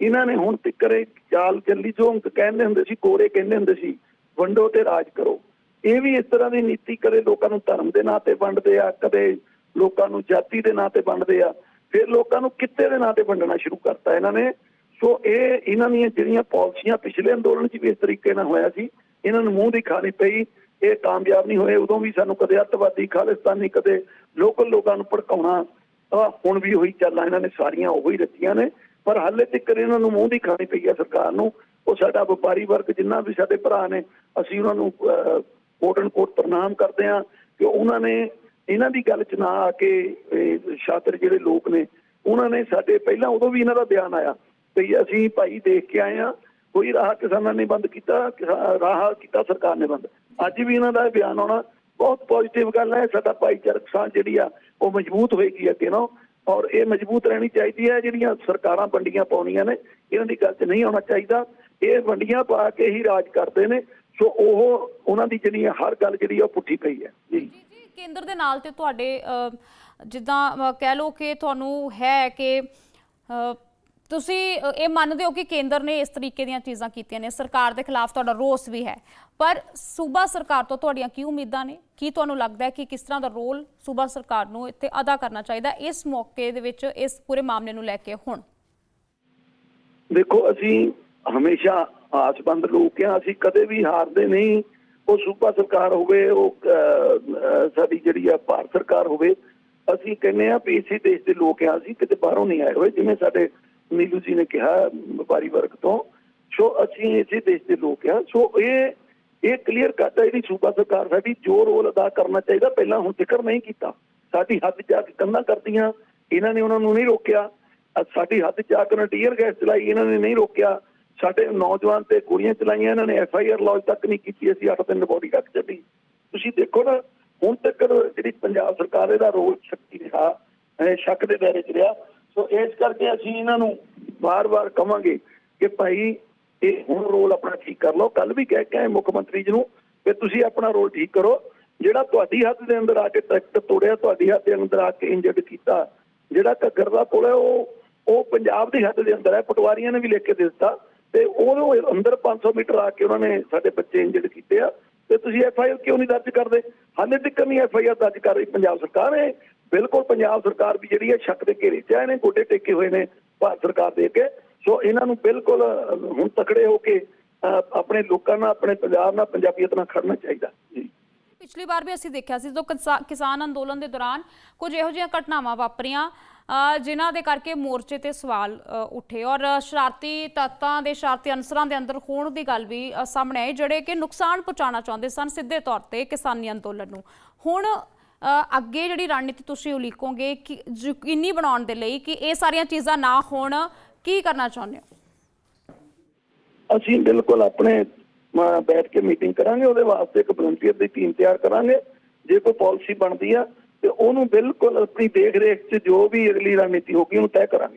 ਇਹਨਾਂ ਨੇ ਹੁਣ ਤੱਕ ਇਹ ਚਾਲ ਚੱਲੀ, ਜੋ ਅੰਕ ਕਹਿੰਦੇ ਹੁੰਦੇ ਸੀ, ਕੋਰੇ ਕਹਿੰਦੇ ਹੁੰਦੇ ਸੀ, ਵੰਡੋ ਤੇ ਰਾਜ ਕਰੋ। ਇਹ ਵੀ ਇਸ ਤਰ੍ਹਾਂ ਦੀ ਨੀਤੀ ਕਦੇ ਲੋਕਾਂ ਨੂੰ ਧਰਮ ਦੇ ਨਾਂ ਤੇ ਵੰਡਦੇ ਆ, ਕਦੇ ਲੋਕਾਂ ਨੂੰ ਜਾਤੀ ਦੇ ਨਾਂ ਤੇ ਵੰਡਦੇ ਆ, ਫਿਰ ਲੋਕਾਂ ਨੂੰ ਕਿੱਤੇ ਦੇ ਨਾਂ ਤੇ ਵੰਡਣਾ ਸ਼ੁਰੂ ਕਰਤਾ ਇਹਨਾਂ ਨੇ। ਸੋ ਇਹ ਇਹਨਾਂ ਦੀਆਂ ਜਿਹੜੀਆਂ ਪਾਲਿਸੀਆਂ ਪਿਛਲੇ ਅੰਦੋਲਨ 'ਚ ਵੀ ਇਸ ਤਰੀਕੇ ਨਾਲ ਹੋਇਆ ਸੀ, ਇਹਨਾਂ ਨੂੰ ਮੂੰਹ ਦੀ ਖਾਣੀ ਪਈ, ਇਹ ਕਾਮਯਾਬ ਨਹੀਂ ਹੋਏ, ਉਦੋਂ ਵੀ ਸਾਨੂੰ ਕਦੇ ਅੱਤਵਾਦੀ, ਖਾਲਿਸਤਾਨੀ, ਕਦੇ ਲੋਕਲ ਲੋਕਾਂ ਨੂੰ ਭੜਕਾਉਣਾ ਆਹ ਹੁਣ ਵੀ ਉਹੀ ਚੱਲਾਂ ਇਹਨਾਂ ਨੇ ਸਾਰੀਆਂ ਉਹੀ ਰਚੀਆਂ ਨੇ। ਪਰ ਹਾਲੇ ਤੱਕ ਇਹਨਾਂ ਨੂੰ ਮੂੰਹ ਦੀ ਖਾਣੀ ਪਈ ਹੈ ਸਰਕਾਰ ਨੂੰ। ਉਹ ਸਾਡਾ ਵਪਾਰੀ ਵਰਗ ਜਿੰਨਾ ਵੀ ਸਾਡੇ ਭਰਾ ਨੇ, ਅਸੀਂ ਉਹਨਾਂ ਨੂੰ ਕੋਟ ਐਂਡ ਕੋਟ ਪ੍ਰਣਾਮ ਕਰਦੇ ਹਾਂ ਕਿ ਉਹਨਾਂ ਨੇ ਇਹਨਾਂ ਦੀ ਗੱਲ 'ਚ ਨਾ ਆ ਕੇ, ਇਹ ਸ਼ਾਤਰ ਜਿਹੜੇ ਲੋਕ ਨੇ, ਉਹਨਾਂ ਨੇ ਸਾਡੇ ਪਹਿਲਾਂ ਉਦੋਂ ਵੀ ਇਹਨਾਂ ਦਾ ਬਿਆਨ ਆਇਆ ਵੀ ਅਸੀਂ ਭਾਈ ਦੇਖ ਕੇ ਆਏ ਆ ਕੋਈ ਰਾਹ ਕਿਸਾਨਾਂ ਨੇ ਬੰਦ ਕੀਤਾ, ਕਿਸਾ- ਰਾਹ ਕੀਤਾ, ਸਰਕਾਰ ਨੇ ਬੰਦ। ਅੱਜ ਵੀ ਇਹਨਾਂ ਦਾ ਇਹ ਬਿਆਨ ਆਉਣਾ ਬਹੁਤ ਪੋਜ਼ਿਟਿਵ ਗੱਲ ਹੈ, ਸਾਡਾ ਭਾਈਚਾਰਕ ਸਾਂਝ ਜਿਹੜੀ ਆ, ਉਹ ਮਜ਼ਬੂਤ ਹੋਏਗੀ ਅੱਗੇ ਨਾ ਔਰ ਇਹ ਮਜ਼ਬੂਤ ਰਹਿਣੀ ਚਾਹੀਦੀ ਹੈ ਜਿਹੜੀਆਂ ਸਰਕਾਰਾਂ ਵੰਡੀਆਂ ਪਾਉਣੀਆਂ ਨੇ ਇਹਨਾਂ ਦੀ ਗੱਲ 'ਚ ਨਹੀਂ ਆਉਣਾ ਚਾਹੀਦਾ। ਇਹ ਵੰਡੀਆਂ ਪਾ ਕੇ ਹੀ ਰਾਜ ਕਰਦੇ ਨੇ ਸੋ ਉਹ ਉਹਨਾਂ ਦੀ ਜਿਹੜੀ ਹਰ ਗੱਲ ਜਿਹੜੀ ਉਹ ਪੁੱਠੀ ਪਈ ਹੈ। ਜੀ। ਜੀ ਕੇਂਦਰ ਦੇ ਨਾਲ ਤੇ ਤੁਹਾਡੇ ਅ, ਜਿੱਦਾਂ ਕਹਿ ਲਓ ਕਿ ਤੁਹਾਨੂੰ ਹੈ ਕਿ ਤੁਸੀਂ ਇਹ ਮੰਨਦੇ ਹੋ ਕਿ ਕੇਂਦਰ ਨੇ ਇਸ ਤਰੀਕੇ ਦੀਆਂ ਚੀਜ਼ਾਂ ਕੀਤੀਆਂ ਨੇ ਸਰਕਾਰ ਦੇ ਖਿਲਾਫ ਤੁਹਾਡਾ ਰੋਸ ਵੀ ਹੈ। ਪਰ ਸੂਬਾ ਸਰਕਾਰ ਤੋਂ ਤੁਹਾਡੀਆਂ ਕੀ ਉਮੀਦਾਂ ਨੇ? ਕੀ ਤੁਹਾਨੂੰ ਲੱਗਦਾ ਹੈ ਕਿ ਕਿਸ ਤਰ੍ਹਾਂ ਦਾ ਰੋਲ ਸੂਬਾ ਸਰਕਾਰ ਨੂੰ ਇੱਥੇ ਅਦਾ ਕਰਨਾ ਚਾਹੀਦਾ ਇਸ ਮੌਕੇ ਦੇ ਵਿੱਚ, ਇਸ ਪੂਰੇ ਮਾਮਲੇ ਨੂੰ ਲੈ ਕੇ ਹੁਣ? ਦੇਖੋ, ਅਸੀਂ ਹਮੇਸ਼ਾ ਆਸਬੰਦ ਲੋਕ ਆ ਅਸੀਂ ਕਦੇ ਵੀ ਹਾਰਦੇ ਨਹੀਂ। ਉਹ ਸੂਬਾ ਸਰਕਾਰ ਹੋਵੇ, ਉਹ ਸਾਡੀ ਜਿਹੜੀ ਆ ਭਾਰਤ ਸਰਕਾਰ ਹੋਵੇ, ਅਸੀਂ ਕਹਿੰਦੇ ਆ ਵੀ ਇਸੇ ਦੇਸ਼ ਦੇ ਲੋਕ ਆ ਅਸੀਂ ਕਿਤੇ ਬਾਹਰੋਂ ਨਹੀਂ ਆਏ ਹੋਏ, ਜਿਵੇਂ ਸਾਡੇ ਨੀਲੂ ਜੀ ਨੇ ਕਿਹਾ, ਵਪਾਰੀ ਵਰਗ ਤੋਂ। ਸੋ, ਅਸੀਂ ਇਸੇ ਦੇਸ਼ ਦੇ ਲੋਕ ਆ ਸੋ, ਇਹ ਇਹ ਕਲੀਅਰ ਕੱਟ ਹੈ ਜਿਹੜੀ ਸੂਬਾ ਸਰਕਾਰ ਸਾਡੀ ਜੋ ਰੋਲ ਅਦਾ ਕਰਨਾ ਚਾਹੀਦਾ, ਪਹਿਲਾਂ ਹੁਣ ਜ਼ਿਕਰ ਨਹੀਂ ਕੀਤਾ। ਸਾਡੀ ਹੱਦ ਜਾ ਕੇ ਕੰਧਾਂ ਕਰਦੀਆਂ, ਇਹਨਾਂ ਨੇ ਉਹਨਾਂ ਨੂੰ ਨਹੀਂ ਰੋਕਿਆ। ਸਾਡੀ ਹੱਦ ਜਾ ਕੇ ਉਹਨਾਂ ਟੀਅਰ ਗੈਸ ਚਲਾਈ, ਇਹਨਾਂ ਨੇ ਨਹੀਂ ਰੋਕਿਆ। ਸਾਡੇ ਨੌਜਵਾਨ ਤੇ ਗੋਲੀਆਂ ਚਲਾਈਆਂ, ਇਹਨਾਂ ਨੇ ਐਫ ਆਈ ਆਰ ਲੌਜ ਤੱਕ ਨਹੀਂ ਕੀਤੀ, ਅਸੀਂ 8 ਦਿਨ ਬੋਡੀ ਰੱਖ ਛੱਡੀ। ਤੁਸੀਂ ਦੇਖੋ ਨਾ, ਹੁਣ ਤੱਕ ਜਿਹੜੀ ਪੰਜਾਬ ਸਰਕਾਰ ਇਹਦਾ ਰੋਲ ਸ਼ਕਤੀ ਰਿਹਾ ਸ਼ੱਕ ਦੇ ਦਾਇਰੇ 'ਚ ਰਿਹਾ। ਸੋ ਇਸ ਕਰਕੇ ਅਸੀਂ ਇਹਨਾਂ ਨੂੰ ਵਾਰ-ਵਾਰ ਕਵਾਂਗੇ ਕਿ ਭਾਈ ਇਹ ਹੁਣ ਰੋਲ ਆਪਣਾ ਠੀਕ ਕਰ ਲਓ। ਕੱਲ ਵੀ ਕਹਿ ਕੇ ਆਏ ਮੁੱਖ ਮੰਤਰੀ ਜੀ ਨੂੰ ਕਿ ਤੁਸੀਂ ਆਪਣਾ ਰੋਲ ਠੀਕ ਕਰੋ। ਜਿਹੜਾ ਤੁਹਾਡੀ ਹੱਦ ਦੇ ਅੰਦਰ ਆ ਕੇ ਟਰੈਕਟਰ ਤੋੜਿਆ, ਤੁਹਾਡੀ ਹੱਥ ਦੇ ਅੰਦਰ ਆ ਕੇ ਇੰਜਰਡ ਕੀਤਾ, ਜਿਹੜਾ ਘੱਗਰ ਦਾ ਪੁਲ ਹੈ, ਉਹ ਉਹ ਪੰਜਾਬ ਦੀ ਹੱਦ ਦੇ ਅੰਦਰ ਹੈ। ਪਟਵਾਰੀਆਂ ਨੇ ਵੀ ਲਿਖ ਕੇ ਦੇ ਦਿੱਤਾ ਤੇ ਉਹਨੂੰ ਅੰਦਰ 500 ਮੀਟਰ ਆ ਕੇ ਉਹਨਾਂ ਨੇ ਸਾਡੇ ਬੱਚੇ ਇੰਜਰਡ ਕੀਤੇ ਆ। ਤੇ ਤੁਸੀਂ ਐਫ ਆਈ ਆਰ ਕਿਉਂ ਨਹੀਂ ਦਰਜ ਕਰਦੇ? ਹਾਲੇ ਤੱਕ ਨਹੀਂ ਐਫ ਆਈ ਆਰ ਦਰਜ ਕਰ ਰਹੀ ਪੰਜਾਬ ਸਰਕਾਰ ਹੈ ਬਿਲਕੁਲ ਪੰਜਾਬ ਸਰਕਾਰ ਵੀ ਜਿਹੜੀ ਹੈ ਸ਼ੱਕ ਦੇ ਘੇਰੇ 'ਚ ਹੈ ਇਹਨੇ ਗੋਡੇ ਟੇਕੇ ਹੋਏ ਨੇ, ਭਾਰਤ ਸਰਕਾਰ ਦੇ ਅੱਗੇ। ਸੋ ਇਹਨਾਂ ਨੂੰ ਬਿਲਕੁਲ ਹੁਣ ਤਕੜੇ ਹੋ ਕੇ ਆਪਣੇ ਲੋਕਾਂ ਨਾਲ, ਆਪਣੇ ਪੰਜਾਬ ਨਾਲ, ਪੰਜਾਬੀਅਤ ਨਾਲ ਖੜਨਾ ਚਾਹੀਦਾ। ਜੀ। ਪਿਛਲੀ ਵਾਰ ਵੀ ਅਸੀਂ ਦੇਖਿਆ ਸੀ, ਜਦੋਂ ਕਿਸਾਨ ਅੰਦੋਲਨ ਦੇ ਦੌਰਾਨ ਕੁਝ ਇਹੋ ਜਿਹੀਆਂ ਘਟਨਾਵਾਂ ਵਾਪਰੀਆਂ ਜਿਨ੍ਹਾਂ ਦੇ ਕਰਕੇ ਮੋਰਚੇ ਤੇ ਸਵਾਲ ਉੱਠੇ ਔਰ ਸ਼ਰਾਰਤੀ ਤੱਤਾਂ ਦੇ, ਸ਼ਰਾਰਤੀ ਅਨਸਰਾਂ ਦੇ ਅੰਦਰ ਹੋਣ ਦੀ ਗੱਲ ਵੀ ਸਾਹਮਣੇ ਆਈ, ਜਿਹੜੇ ਕਿ ਨੁਕਸਾਨ ਪਹੁੰਚਾਉਣਾ ਚਾਹੁੰਦੇ ਸਨ ਸਿੱਧੇ ਤੌਰ ਤੇ ਕਿਸਾਨੀ ਅੰਦੋਲਨ ਨੂੰ। ਹੁਣ ਅੱਗੇ ਜਿਹੜੀ ਰਣਨੀਤੀ ਤੁਸੀਂ ਉਲੀਕੋਗੇ, ਕਿ ਯਕੀਨੀ ਬਣਾਉਣ ਦੇ ਲਈ ਕਿ ਇਹ ਸਾਰੀਆਂ ਚੀਜ਼ਾਂ ਨਾ ਹੋਣ ਕੀ ਕਰਨਾ ਚਾਹੁੰਦੇ ਹੋ? ਅਸੀਂ ਬਿਲਕੁਲ ਆਪਣੇ ਬੈਠ ਕੇ ਮੀਟਿੰਗ ਕਰਾਂਗੇ, ਉਹਦੇ ਵਾਸਤੇ ਇੱਕ ਵਲੰਟੀਅਰ ਦੀ ਟੀਮ ਤਿਆਰ ਕਰਾਂਗੇ। ਜੇ ਕੋਈ ਪਾਲਿਸੀ ਬਣਦੀ ਆ, ਤੇ ਉਹਨੂੰ ਬਿਲਕੁਲ ਆਪਣੀ ਦੇਖ ਰੇਖ 'ਚ ਜੋ ਵੀ ਅਗਲੀ ਰਣਨੀਤੀ ਹੋਗੀ ਉਹਨੂੰ ਤੈਅ ਕਰਾਂਗੇ।